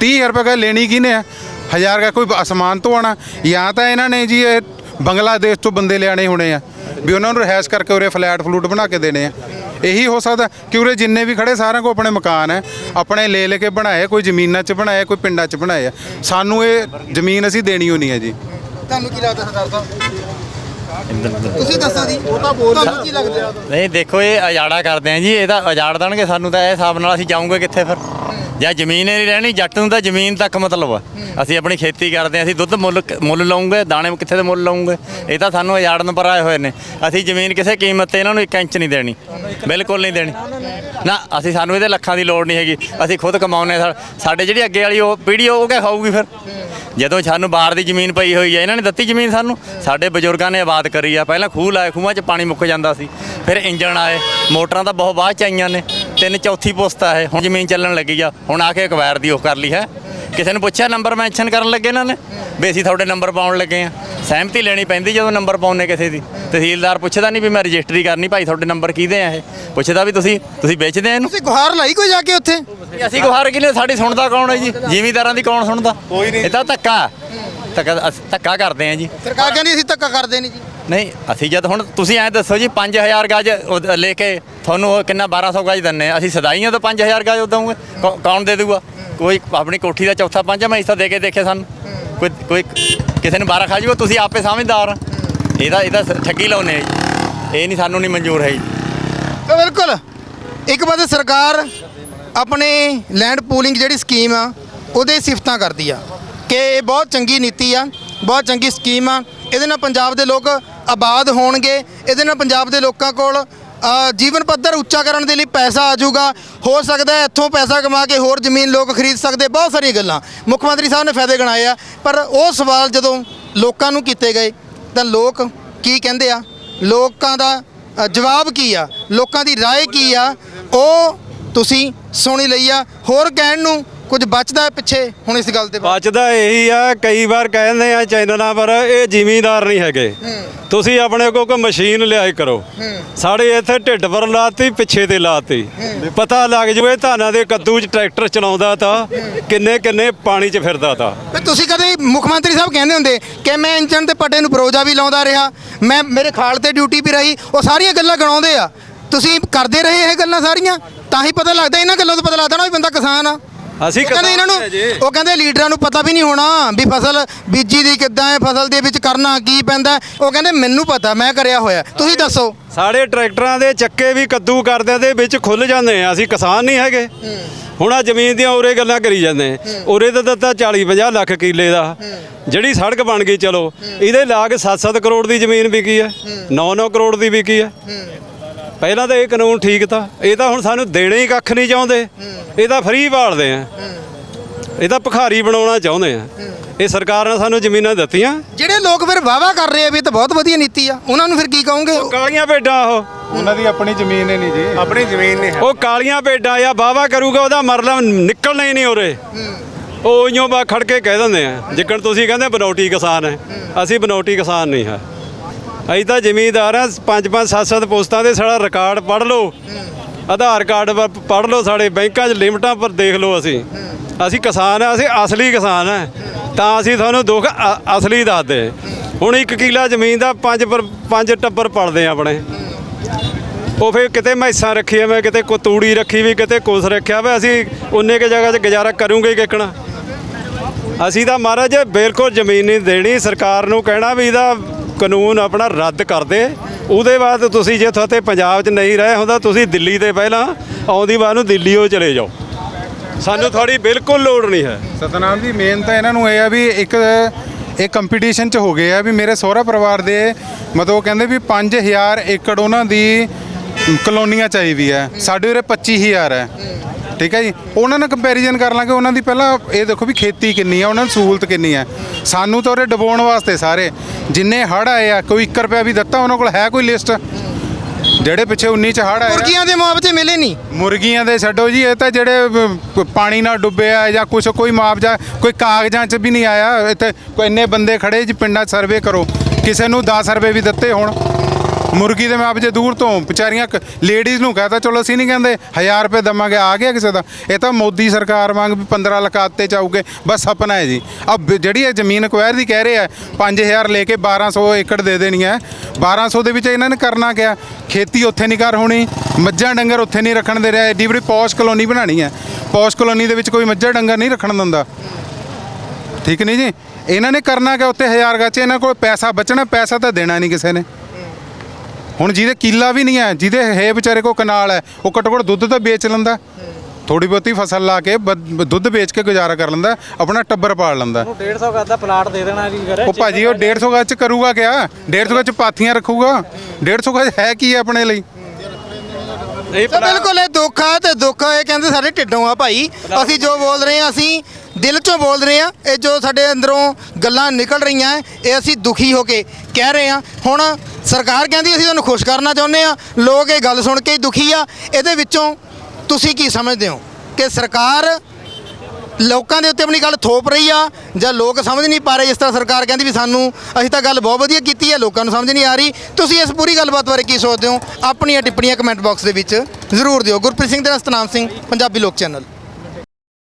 30000 ਰੁਪਏ ਗਾ ਲੈਣੀ ਕਿਹਨੇ ਆ? ਹਜ਼ਾਰ ਦਾ ਕੋਈ ਅਸਮਾਨ ਤੋਂ ਆਣਾ ਜਾਂ ਤਾਂ ਇਹਨਾਂ ਨੇ ਜੀ ਇਹ ਬੰਗਲਾਦੇਸ਼ ਤੋਂ ਬੰਦੇ ਲਿਆਣੇ ਹੋਣੇ ਆ, ਵੀ ਉਹਨਾਂ ਨੂੰ ਰਹਿਸ਼ ਕਰਕੇ ਉਰੇ ਫਲੈਟ ਫਲੂਟ ਬਣਾ ਕੇ ਦੇਣੇ ਆ। ਇਹੀ ਹੋ ਸਕਦਾ ਕਿ ਉਰੇ ਜਿੰਨੇ ਵੀ ਖੜੇ ਸਾਰਿਆਂ ਕੋ ਆਪਣੇ ਮਕਾਨ ਹੈ, ਆਪਣੇ ਲੈ ਲੈ ਕੇ ਬਣਾਏ, ਕੋਈ ਜ਼ਮੀਨਾਂ 'ਚ ਬਣਾਏ, ਕੋਈ ਪਿੰਡਾਂ 'ਚ ਬਣਾਏ ਆ। ਸਾਨੂੰ ਇਹ ਜ਼ਮੀਨ ਅਸੀਂ ਦੇਣੀ ਹੋਣੀ ਹੈ ਜੀ। ਤੁਹਾਨੂੰ ਕੀ ਲੱਗਦਾ ਸਰਦਾਰ ਸਾਹਿਬ? ਤੁਸੀਂ ਦੱਸੋ ਜੀ ਉਹ ਤਾਂ ਬੋਲ ਤੁਹਾਨੂੰ ਕੀ ਲੱਗਦਾ? ਨਹੀਂ ਦੇਖੋ ਇਹ ਉਜਾੜਾ ਕਰਦੇ ਆ ਜੀ ਇਹ ਤਾਂ ਉਜਾੜ ਦੇਣਗੇ ਸਾਨੂੰ ਤਾਂ ਇਹ ਹਿਸਾਬ ਨਾਲ ਅਸੀਂ ਜਾਊਂਗੇ ਕਿੱਥੇ ਫਿਰ? ਜਾਂ ਜ਼ਮੀਨ ਹੀ ਨਹੀਂ ਰਹਿਣੀ ਜੱਟ ਨੂੰ ਤਾਂ ਜ਼ਮੀਨ ਤੱਕ ਮਤਲਬ ਆ। ਅਸੀਂ ਆਪਣੀ ਖੇਤੀ ਕਰਦੇ ਆ ਅਸੀਂ ਦੁੱਧ ਮੁੱਲ ਮੁੱਲ ਲਾਉਂਗੇ ਦਾਣੇ ਕਿੱਥੇ ਦੇ ਮੁੱਲ ਲਾਉਂਗੇ ਇਹ ਤਾਂ ਸਾਨੂੰ ਉਜਾੜਨ ਪਰ ਆਏ ਹੋਏ ਨੇ। ਅਸੀਂ ਜ਼ਮੀਨ ਕਿਸੇ ਕੀਮਤ ਤੇ ਇਹਨਾਂ ਨੂੰ ਇੱਕ ਇੰਚ ਨਹੀਂ ਦੇਣੀ ਬਿਲਕੁਲ ਨਹੀਂ ਦੇਣੀ। ਨਾ ਅਸੀਂ ਸਾਨੂੰ ਇਹਦੇ ਲੱਖਾਂ ਦੀ ਲੋੜ ਨਹੀਂ ਹੈਗੀ ਅਸੀਂ ਖੁਦ ਕਮਾਉਨੇ ਸਾਡੇ ਜਿਹੜੀ ਅੱਗੇ ਵਾਲੀ ਉਹ ਪੀੜ੍ਹੀ ਉਹ ਕਿਆ ਖਾਊਗੀ ਫਿਰ? ਜਦੋਂ ਸਾਨੂੰ ਬਾਹਰ ਦੀ ਜ਼ਮੀਨ ਪਈ ਹੋਈ ਹੈ ਇਹਨਾਂ ਨੇ ਦਿੱਤੀ ਜ਼ਮੀਨ ਸਾਨੂੰ ਸਾਡੇ ਬਜ਼ੁਰਗਾਂ ਨੇ ਆਬਾਦ ਕਰੀ ਆ। ਪਹਿਲਾਂ ਖੂਹ ਲਾਏ ਖੂਹਾਂ 'ਚ ਪਾਣੀ ਮੁੱਕ ਜਾਂਦਾ ਸੀ। ਫਿਰ ਇੰਜਣ ਆਏ। ਮੋਟਰਾਂ ਤਾਂ ਬਹੁਤ ਬਾਅਦ ਚ ਆਈਆਂ ਨੇ। ਤਿੰਨ ਚੌਥੀ ਪੁਸਤ ਆ ਇਹ। ਹੁਣ ਜ਼ਮੀਨ ਚੱਲਣ ਲੱਗੀ ਆ। ਹੁਣ ਆ ਕੇ ਅਕਵਾਇਰ ਦੀ ਉਹ ਕਰ ਲਈ ਹੈ। ਕਿਸੇ ਨੂੰ ਪੁੱਛਿਆ ਨੰਬਰ ਮੈਂਸ਼ਨ ਕਰਨ ਲੱਗੇ ਇਹਨਾਂ ਨੇ? ਵੀ ਅਸੀਂ ਤੁਹਾਡੇ ਨੰਬਰ ਪਾਉਣ ਲੱਗੇ ਆ। ਸਹਿਮਤੀ ਲੈਣੀ ਪੈਂਦੀ ਜਦੋਂ ਨੰਬਰ ਪਾਉਣੇ ਕਿਸੇ ਦੀ। ਤਹਿਸੀਲਦਾਰ ਪੁੱਛਦਾ ਨਹੀਂ ਵੀ ਮੈਂ ਰਜਿਸਟਰੀ ਕਰਨੀ ਭਾਈ ਤੁਹਾਡੇ ਨੰਬਰ ਕਿਹਦੇ ਆ ਇਹ? ਪੁੱਛਦਾ ਵੀ ਤੁਸੀਂ ਤੁਸੀਂ ਵੇਚਦੇ ਆ ਇਹਨੂੰ? ਤੁਸੀਂ ਗੁਹਾਰ ਲਾਈ ਕੋਈ ਜਾ ਕੇ ਉੱਥੇ? ਵੀ ਅਸੀਂ ਗੁਹਾਰ ਕਿਨੇ ਸਾਡੀ ਸੁਣਦਾ ਕੌਣ ਹੈ ਜੀ? ਜ਼ਿਮੀਦਾਰਾਂ ਦੀ ਕੌਣ ਸੁਣਦਾ? ਕੋਈ ਨਹੀਂ। ਇਹ ਤਾਂ ਧੱਕਾ। ਧੱਕਾ ਧੱਕਾ ਕਰਦੇ ਆ ਜੀ। ਸਰਕਾਰ ਕਹਿੰਦੀ ਅਸੀਂ ਧੱਕਾ ਕਰਦੇ ਨਹੀਂ ਜੀ। ਨਹੀਂ, ਅਸੀਂ ਜਦ ਹੁਣ ਤੁਸੀਂ ਐਂ ਦੱਸੋ ਜੀ 5000 ਗਜ ਉਹ ਲੈ ਕੇ ਤੁਹਾਨੂੰ ਉਹ ਕਿੰਨਾ 1200 ਗਜ ਦਿੰਨੇ ਆ। ਅਸੀਂ ਸਦਾਈਆਂ ਤੋਂ 5000 ਗਜ ਕੌ, ਕੌਣ ਦੇ ਦੂਗਾ? ਕੋਈ ਆਪਣੀ ਕੋਠੀ ਦਾ ਚੌਥਾ ਪੰਜਵਾਂ ਹਿੱਸਾ ਦੇ ਕੇ ਦੇਖੇ ਸਾਨੂੰ। ਕੋਈ ਕੋਈ ਕਿਸੇ ਨੂੰ 12 ਖਾ ਜੂਗਾ ਤੁਸੀਂ ਆਪੇ ਸਮਝਦਾਰ ਆ। ਇਹਦਾ ਇਹਦਾ ਸ- ਠੱਗੀ ਲਾਉਨੇ ਆ ਜੀ। ਇਹ ਨਹੀਂ ਸਾਨੂੰ ਨਹੀਂ ਮਨਜ਼ੂਰ ਹੈ ਜੀ। ਤਾਂ ਬਿਲਕੁਲ। ਇੱਕ ਪਾਸੇ ਸਰਕਾਰ ਆਪਣੇ ਲੈਂਡ ਪੂਲਿੰਗ ਜਿਹੜੀ ਸਕੀਮ ਆ, ਉਹਦੇ ਸਿਫਤਾਂ ਕਰਦੀ ਆ ਕਿ ਇਹ ਬਹੁਤ ਚੰਗੀ ਨੀਤੀ ਆ, ਬਹੁਤ ਚੰਗੀ ਸਕੀਮ ਆ। ਇਹਦੇ ਨਾਲ ਪੰਜਾਬ ਦੇ ਲੋਕ ਆਬਾਦ ਹੋਣਗੇ ਇਹਦੇ ਨਾਲ ਪੰਜਾਬ ਦੇ ਲੋਕਾਂ ਕੋਲ ਅ, ਜੀਵਨ ਪੱਧਰ ਉੱਚਾ ਕਰਨ ਦੇ ਲਈ ਪੈਸਾ ਆ ਜਾਊਗਾ ਹੋ ਸਕਦਾ ਹੈ ਇੱਥੋਂ ਪੈਸਾ ਕਮਾ ਕੇ ਹੋਰ ਜ਼ਮੀਨ ਲੋਕ ਖਰੀਦ ਸਕਦੇ ਬਹੁਤ ਸਾਰੀਆਂ ਗੱਲਾਂ ਮੁੱਖ ਮੰਤਰੀ ਸਾਹਿਬ ਨੇ ਫਾਇਦੇ ਗਣਾਏ ਆ ਪਰ ਉਹ ਸਵਾਲ ਜਦੋਂ ਲੋਕਾਂ ਨੂੰ ਕੀਤੇ ਗਏ ਤਾਂ ਲੋਕ ਕੀ ਕਹਿੰਦੇ ਆ ਲੋਕਾਂ ਦਾ ਅ, ਜਵਾਬ ਕੀ ਆ ਲੋਕਾਂ ਦੀ رائے ਕੀ ਆ ਉਹ ਤੁਸੀਂ ਸੁਣੀ ਲਈ ਆ ਹੋਰ ਕਹਿਣ ਨੂੰ ਕੁਝ ਬਚਦਾ ਹੈ ਪਿੱਛੇ? ਹੁਣ ਇਸ ਗੱਲ ਤੇ ਬਾਅਦ ਬਚਦਾ ਇਹੀ ਆ ਕਈ ਵਾਰ ਕਹਿੰਦੇ ਆ ਚੈਨਲਾਂ ਪਰ ਇਹ ਜ਼ਿਮੀਂਦਾਰ ਨਹੀਂ ਹੈਗੇ। ਤੁਸੀਂ ਆਪਣੇ ਕੋਲ ਕੋਈ ਮਸ਼ੀਨ ਲਿਆਏ ਕਰੋ। ਸਾਡੇ ਇੱਥੇ ਢਿੱਡ ਪਰ ਲਾਤੀ ਪਿੱਛੇ ਤੇ ਲਾਤੀ। ਪਤਾ ਲੱਗ ਜੂਏ ਧਾਨਾਂ ਦੇ ਕੱਦੂ 'ਚ ਟਰੈਕਟਰ ਚਲਾਉਂਦਾ ਤਾਂ ਕਿੰਨੇ ਕਿੰਨੇ ਪਾਣੀ 'ਚ ਫਿਰਦਾ ਤਾਂ। ਤੇ ਤੁਸੀਂ ਕਦੇ ਮੁੱਖ ਮੰਤਰੀ ਸਾਹਿਬ ਕਹਿੰਦੇ ਹੁੰਦੇ ਕਿ ਮੈਂ ਇੰਜਣ ਤੇ ਪੱਟੇ ਨੂੰ ਪਰੋਜਾ ਵੀ ਲਾਉਂਦਾ ਰਿਹਾ ਮੈਂ ਮੇਰੇ ਖਾਲ ਤੇ ਡਿਊਟੀ ਵੀ ਰਹੀ ਉਹ ਸਾਰੀਆਂ ਗੱਲਾਂ ਗਣਾਉਂਦੇ ਆ। ਤੁਸੀਂ ਕਰਦੇ ਰਹੇ ਇਹ ਗੱਲਾਂ ਸਾਰੀਆਂ? ਤਾਂ ਹੀ ਪਤਾ ਲੱਗਦਾ ਇਹਨਾਂ ਗੱਲਾਂ ਤੋਂ ਪਤਾ ਲੱਗਦਾ ਨਾ ਵੀ ਬੰਦਾ ਕਿਸਾਨ ਆ। ਅਸੀਂ ਕਹਿੰਦੇ ਇਹਨਾਂ ਨੂੰ। ਉਹ ਕਹਿੰਦੇ ਲੀਡਰਾਂ ਨੂੰ ਪਤਾ ਵੀ ਨਹੀਂ ਹੋਣਾ ਵੀ ਫਸਲ ਬੀਜੀ ਦੀ ਕਿੱਦਾਂ ਹੈ ਫਸਲ ਦੇ ਵਿੱਚ ਕਰਨਾ ਕੀ ਪੈਂਦਾ। ਉਹ ਕਹਿੰਦੇ ਮੈਨੂੰ ਪਤਾ ਮੈਂ ਕਰਿਆ ਹੋਇਆ ਤੁਸੀਂ ਦੱਸੋ। ਸਾਡੇ ਟਰੈਕਟਰਾਂ ਦੇ ਚੱਕੇ ਵੀ ਕੱਦੂ ਕਰਦੇ ਦੇ ਵਿੱਚ ਖੁੱਲ ਜਾਂਦੇ ਆ। ਅਸੀਂ ਕਿਸਾਨ ਨਹੀਂ ਹੈਗੇ। ਹੁਣ ਆ ਜ਼ਮੀਨ ਦੀਆਂ ਉਰੇ ਗੱਲਾਂ ਕਰੀ ਜਾਂਦੇ ਉਰੇ ਤਾਂ ਦਿੱਤਾ 40 50 ਲੱਖ ਕਿੱਲੇ ਦਾ। ਜਿਹੜੀ ਸੜਕ ਬਣ ਗਈ ਚਲੋ। ਇਹਦੇ ਲਾਗ 7-7 ਕਰੋੜ ਦੀ ਜ਼ਮੀਨ ਵਿਕੀ ਹੈ। 9-9 ਕਰੋੜ ਦੀ ਵਿਕੀ ਹੈ। ਪਹਿਲਾਂ ਤਾਂ ਇਹ ਕਾਨੂੰਨ ਠੀਕ ਤਾਂ ਇਹ ਤਾਂ ਹੁਣ ਸਾਨੂੰ ਦੇਣੇ ਹੀ ਕੱਖ ਨਹੀਂ ਚਾਹੁੰਦੇ। ਇਹ ਤਾਂ ਫ੍ਰੀ ਭਾਲਦੇ ਆ। ਇਹ ਤਾਂ ਭਿਖਾਰੀ ਬਣਾਉਣਾ ਚਾਹੁੰਦੇ ਆ। ਇਹ ਸਰਕਾਰ ਨੇ ਸਾਨੂੰ ਜ਼ਮੀਨਾਂ ਦਿੱਤੀਆਂ। ਜਿਹੜੇ ਲੋਕ ਫਿਰ ਵਾਵਾ ਕਰ ਰਹੇ ਆ ਵੀ ਇਹ ਤਾਂ ਬਹੁਤ ਵਧੀਆ ਨੀਤੀ ਆ ਉਹਨਾਂ ਨੂੰ ਫਿਰ ਕੀ ਕਹੋਗੇ? ਕਾਲੀਆਂ ਭੇਡਾਂ ਉਹ। ਉਹਨਾਂ ਦੀ ਆਪਣੀ ਜ਼ਮੀਨ ਹੀ ਨਹੀਂ ਜੀ। ਆਪਣੀ ਜ਼ਮੀਨ ਨਹੀਂ ਹੈ। ਉਹ ਕਾਲੀਆਂ ਭੇਡਾਂ ਜਾਂ ਬਾਵਾ ਕਰੂਗਾ ਉਹਦਾ ਮਰਲਾ ਨਿਕਲਣਾ ਹੀ ਨਹੀਂ ਉਰੇ। ਉਹ ਇਉਂ ਬਾ ਖੜ ਕੇ ਕਹਿ ਦਿੰਦੇ ਆ ਜਿੱਕਣ ਤੁਸੀਂ ਕਹਿੰਦੇ ਬਨੌਟੀ ਕਿਸਾਨ ਹੈ ਅਸੀਂ ਬਨੌਟੀ ਕਿਸਾਨ ਨਹੀਂ ਹੈ। ਅਸੀਂ ਤਾਂ ਜ਼ਿਮੀਂਦਾਰ ਆ ਪੰਜ ਪੰਜ, ਸੱਤ ਸੱਤ ਪੋਸਟਾਂ 'ਤੇ ਸਾਡਾ ਰਿਕਾਰਡ ਪੜ੍ਹ ਲਓ। ਆਧਾਰ ਕਾਰਡ ਪੜ੍ਹ ਲਓ, ਸਾਡੇ ਬੈਂਕਾਂ 'ਚ ਲਿਮਟਾਂ ਪਰ ਦੇਖ ਲਓ ਅਸੀਂ। ਅਸੀਂ ਕਿਸਾਨ ਆ ਅਸੀਂ ਅਸਲੀ ਕਿਸਾਨ ਆ ਤਾਂ ਅਸੀਂ ਤੁਹਾਨੂੰ ਦੁੱਖ ਅ- ਅਸਲੀ ਦੱਸਦੇ। ਹੁਣ ਇੱਕ ਕਿੱਲਾ ਜ਼ਮੀਨ ਦਾ ਪੰਜ ਪਰ ਪੰਜ ਟੱਬਰ ਪਲਦੇ ਆ ਆਪਣੇ। ਉਹ ਫਿਰ ਕਿਤੇ ਮੈਸਾਂ ਰੱਖੀਆਂ ਮੈਂ ਕਿਤੇ ਕੋ ਤੂੜੀ ਰੱਖੀ ਵੀ, ਕਿਤੇ ਕੁਸ ਰੱਖਿਆ ਵਾ, ਅਸੀਂ ਉਨੇ ਕੇ ਜਗ੍ਹਾ 'ਚ ਗੁਜ਼ਾਰਾ ਕਰੂਗੇ ਕਿਕਣਾ। ਅਸੀਂ ਤਾਂ ਮਹਾਰਾਜ ਬਿਲਕੁਲ ਜ਼ਮੀਨ ਨਹੀਂ ਦੇਣੀ, ਸਰਕਾਰ ਨੂੰ ਕਹਿਣਾ ਵੀ ਇਹਦਾ ਕਾਨੂੰਨ ਆਪਣਾ ਰੱਦ ਕਰ ਦੇ। ਉਹਦੇ ਬਾਅਦ ਤੁਸੀਂ ਜੇ ਤੁਹਾਤੇ ਪੰਜਾਬ 'ਚ ਨਹੀਂ ਰਹੇ ਹੁੰਦਾ, ਤੁਸੀਂ ਦਿੱਲੀ ਤੇ ਪਹਿਲਾਂ, ਆਉਂਦੀ ਵਾਰ ਨੂੰ ਦਿੱਲੀ ਉਹ ਚਲੇ ਜਾਓ। ਸਾਨੂੰ ਤੁਹਾਡੀ ਬਿਲਕੁਲ ਲੋੜ ਨਹੀਂ ਹੈ। ਸਤਨਾਮ ਜੀ ਮੇਨ ਤਾਂ ਇਹਨਾਂ ਨੂੰ ਇਹ ਆ ਵੀ ਇੱਕ, ਇਹ ਕੰਪੀਟੀਸ਼ਨ ਚ ਹੋ ਗਏ ਆ ਵੀ ਮੇਰੇ ਸਹੁਰਾ ਪਰਿਵਾਰ ਦੇ ਮਤਲਬ ਉਹ ਕਹਿੰਦੇ ਵੀ 5000 ਏਕੜ ਉਹਨਾਂ ਦੀ ਕਲੋਨੀਆਂ ਚਾਹੀਦੀ ਹੈ। ਸਾਡੇ ਉਰੇ 25000 ਹੈ। ਠੀਕ ਹੈ ਜੀ? ਉਹਨਾਂ ਨਾਲ ਕੰਪੈਰੀਜ਼ਨ ਕਰ ਲਾਂਗੇ ਉਹਨਾਂ ਦੀ ਪਹਿਲਾਂ ਇਹ ਦੇਖੋ ਵੀ ਖੇਤੀ ਕਿੰਨੀ ਆ ਉਹਨਾਂ ਨੂੰ ਸਹੂਲਤ ਕਿੰਨੀ ਹੈ ਸਾਨੂੰ ਤਾਂ ਉਰੇ ਡਬੋਣ ਵਾਸਤੇ ਸਾਰੇ ਜਿੰਨੇ ਹੜ ਆਏ ਆ ਕੋਈ 1 ਰੁਪਿਆ ਵੀ ਦਿੱਤਾ ਉਹਨਾਂ ਕੋਲ ਹੈ ਕੋਈ ਲਿਸਟ ਜਿਹੜੇ ਪਿੱਛੇ 19 ਚ ਹੜ ਆਏ ਆ। ਮੁਰਗੀਆਂ ਦੇ ਮੁਆਵਜ਼ੇ ਮਿਲੇ ਨਹੀਂ। ਮੁਰਗੀਆਂ ਦੇ ਛੱਡੋ ਜੀ ਇਹ ਤਾਂ ਜਿਹੜੇ ਅਮ, ਪਾਣੀ ਨਾਲ ਡੁੱਬੇ ਆ ਜਾਂ ਕੁਛ ਕੋਈ ਮੁਆਵਜ਼ਾ ਕੋਈ ਕਾਗਜ਼ਾਂ 'ਚ ਵੀ ਨਹੀਂ ਆਇਆ। ਇੱਥੇ ਕੋਈ ਇੰਨੇ ਬੰਦੇ ਖੜੇ ਜੀ ਪਿੰਡਾਂ 'ਚ ਸਰਵੇ ਕਰੋ। ਕਿਸੇ ਨੂੰ 10 ਰੁਪਏ ਵੀ ਦਿੱਤੇ ਹੁਣ। ਮੁਰਗੀ ਦੇ ਮੁਆਵਜ਼ੇ ਦੂਰ ਤੋਂ ਵਿਚਾਰੀਆਂ ਲੇਡੀਜ਼ ਨੂੰ ਕਹਤਾ, ਚਲੋ ਅਸੀਂ ਨਹੀਂ ਕਹਿੰਦੇ 1000 ਰੁਪਏ ਦਵਾਂਗੇ, ਆ ਗਿਆ ਕਿਸੇ ਦਾ। ਇਹ ਤਾਂ ਮੋਦੀ ਸਰਕਾਰ ਵਾਂਗ ਵੀ 15 ਲੱਖ ਆਤੇ ਚਾਉਗੇ ਬਸ ਸੁਪਨਾ ਹੈ ਜੀ। ਅਬ ਜਿਹੜੀ ਇਹ ਜ਼ਮੀਨ ਅਕਵਾਇਰ ਦੀ ਕਹਿ ਰਹੇ ਆ 5000 ਲੈ ਕੇ 1200 ਏਕੜ ਦੇ ਦੇਣੀ ਹੈ। 1200 ਦੇ ਵਿੱਚ ਇਹਨਾਂ ਨੇ ਕਰਨਾ ਕਿਆ? ਖੇਤੀ ਉੱਥੇ ਨਹੀਂ ਕਰ ਹੋਣੀ, ਮੱਝਾਂ ਡੰਗਰ ਉੱਥੇ ਨਹੀਂ ਰੱਖਣ ਦੇ ਰਿਹਾ ਐਡੀ ਬੜੀ ਪੌਸ਼ ਕਲੋਨੀ ਬਣਾਣੀ ਹੈ। ਪੌਸ਼ ਕਲੋਨੀ ਦੇ ਵਿੱਚ ਕੋਈ ਮੱਝਾਂ ਡੰਗਰ ਨਹੀਂ ਰੱਖਣ ਦਿੰਦਾ। ਠੀਕ ਨਹੀਂ ਜੀ? ਇਹਨਾਂ ਨੇ ਕਰਨਾ ਕਿ ਉੱਥੇ ਹਜ਼ਾਰ ਗਾਚੇ ਇਹਨਾਂ ਕੋਲ ਪੈਸਾ ਬਚਣਾ, ਪੈਸਾ ਤਾਂ ਦੇਣਾ ਨਹੀਂ ਕਿਸੇ ਨੇ। ਹੁਣ ਜਿਹਦੇ ਕਿੱਲਾ ਵੀ ਨਹੀਂ ਹੈ ਜਿਹਦੇ ਹੈ ਵਿਚਾਰੇ ਕੋ ਕਨਾਲ ਹੈ ਉਹ ਘੱਟੋ ਘੱਟ ਦੁੱਧ ਤਾਂ ਵੇਚ ਲੈਂਦਾ। ਥੋੜੀ ਬਹੁਤੀ ਫਸਲ ਲਾ ਕੇ ਬ- ਦੁੱਧ ਵੇਚ ਕੇ ਗੁਜ਼ਾਰਾ ਕਰ ਲੈਂਦਾ ਆਪਣਾ ਟੱਬਰ ਪਾਲ ਲੈਂਦਾ। 150 ਗੱਜ ਦਾ ਪਲਾਟ ਦੇ ਦੇਣਾ ਜੀ ਘਰੇ ਉਹ ਭਾਜੀ ਉਹ 150 ਗੱਜ ਚ ਕਰੂਗਾ ਕਿਆ? 150 ਗੱਜ ਚ ਪਾਥੀਆਂ ਰੱਖੂਗਾ। 150 ਗੱਜ ਹੈ ਕੀ ਹੈ ਆਪਣੇ ਲਈ? ਇਹ ਤਾਂ ਬਿਲਕੁਲ ਇਹ ਦੁੱਖ ਆ ਤੇ ਦੁੱਖ ਇਹ ਕਹਿੰਦੇ ਸਾਡੇ ਢਿੱਡੋਂ ਆ ਭਾਈ। ਅਸੀਂ ਜੋ ਬੋਲ ਰਹੇ ਆ ਅਸੀਂ ਦਿਲ ਚੋਂ ਬੋਲ ਰਹੇ ਆ, ਇਹ ਜੋ ਸਾਡੇ ਅੰਦਰੋਂ ਗੱਲਾਂ ਨਿਕਲ ਰਹੀਆਂ, ਇਹ ਅਸੀਂ ਦੁਖੀ ਹੋ ਕੇ ਕਹਿ ਰਹੇ ਆ। ਹੁਣ ਸਰਕਾਰ ਕਹਿੰਦੀ ਅਸੀਂ ਤੁਹਾਨੂੰ ਖੁਸ਼ ਕਰਨਾ ਚਾਹੁੰਦੇ ਆ, ਲੋਕ ਇਹ ਗੱਲ ਸੁਣ ਕੇ ਹੀ ਦੁਖੀ ਆ। ਇਹਦੇ ਵਿੱਚੋਂ ਤੁਸੀਂ ਕੀ ਸਮਝਦੇ ਹੋ ਕਿ ਸਰਕਾਰ ਲੋਕਾਂ ਦੇ ਉੱਤੇ ਆਪਣੀ ਗੱਲ ਥੋਪ ਰਹੀ ਆ, ਜਾਂ ਲੋਕ ਸਮਝ ਨਹੀਂ ਪਾ ਰਹੇ? ਜਿਸ ਤਰ੍ਹਾਂ ਸਰਕਾਰ ਕਹਿੰਦੀ ਵੀ ਸਾਨੂੰ, ਅਸੀਂ ਤਾਂ ਗੱਲ ਬਹੁਤ ਵਧੀਆ ਕੀਤੀ ਹੈ ਲੋਕਾਂ ਨੂੰ ਸਮਝ ਨਹੀਂ ਆ ਰਹੀ। ਤੁਸੀਂ ਇਸ ਪੂਰੀ ਗੱਲਬਾਤ ਬਾਰੇ ਕੀ ਸੋਚਦੇ ਹੋ? ਆਪਣੀਆਂ ਟਿੱਪਣੀਆਂ ਕਮੈਂਟ ਬਾਕਸ ਦੇ ਵਿੱਚ ਜ਼ਰੂਰ ਦਿਓ। ਗੁਰਪ੍ਰੀਤ ਸਿੰਘ ਦੇ ਨਾਲ ਸਤਨਾਮ ਸਿੰਘ, ਪੰਜਾਬੀ ਲੋਕ ਚੈਨਲ।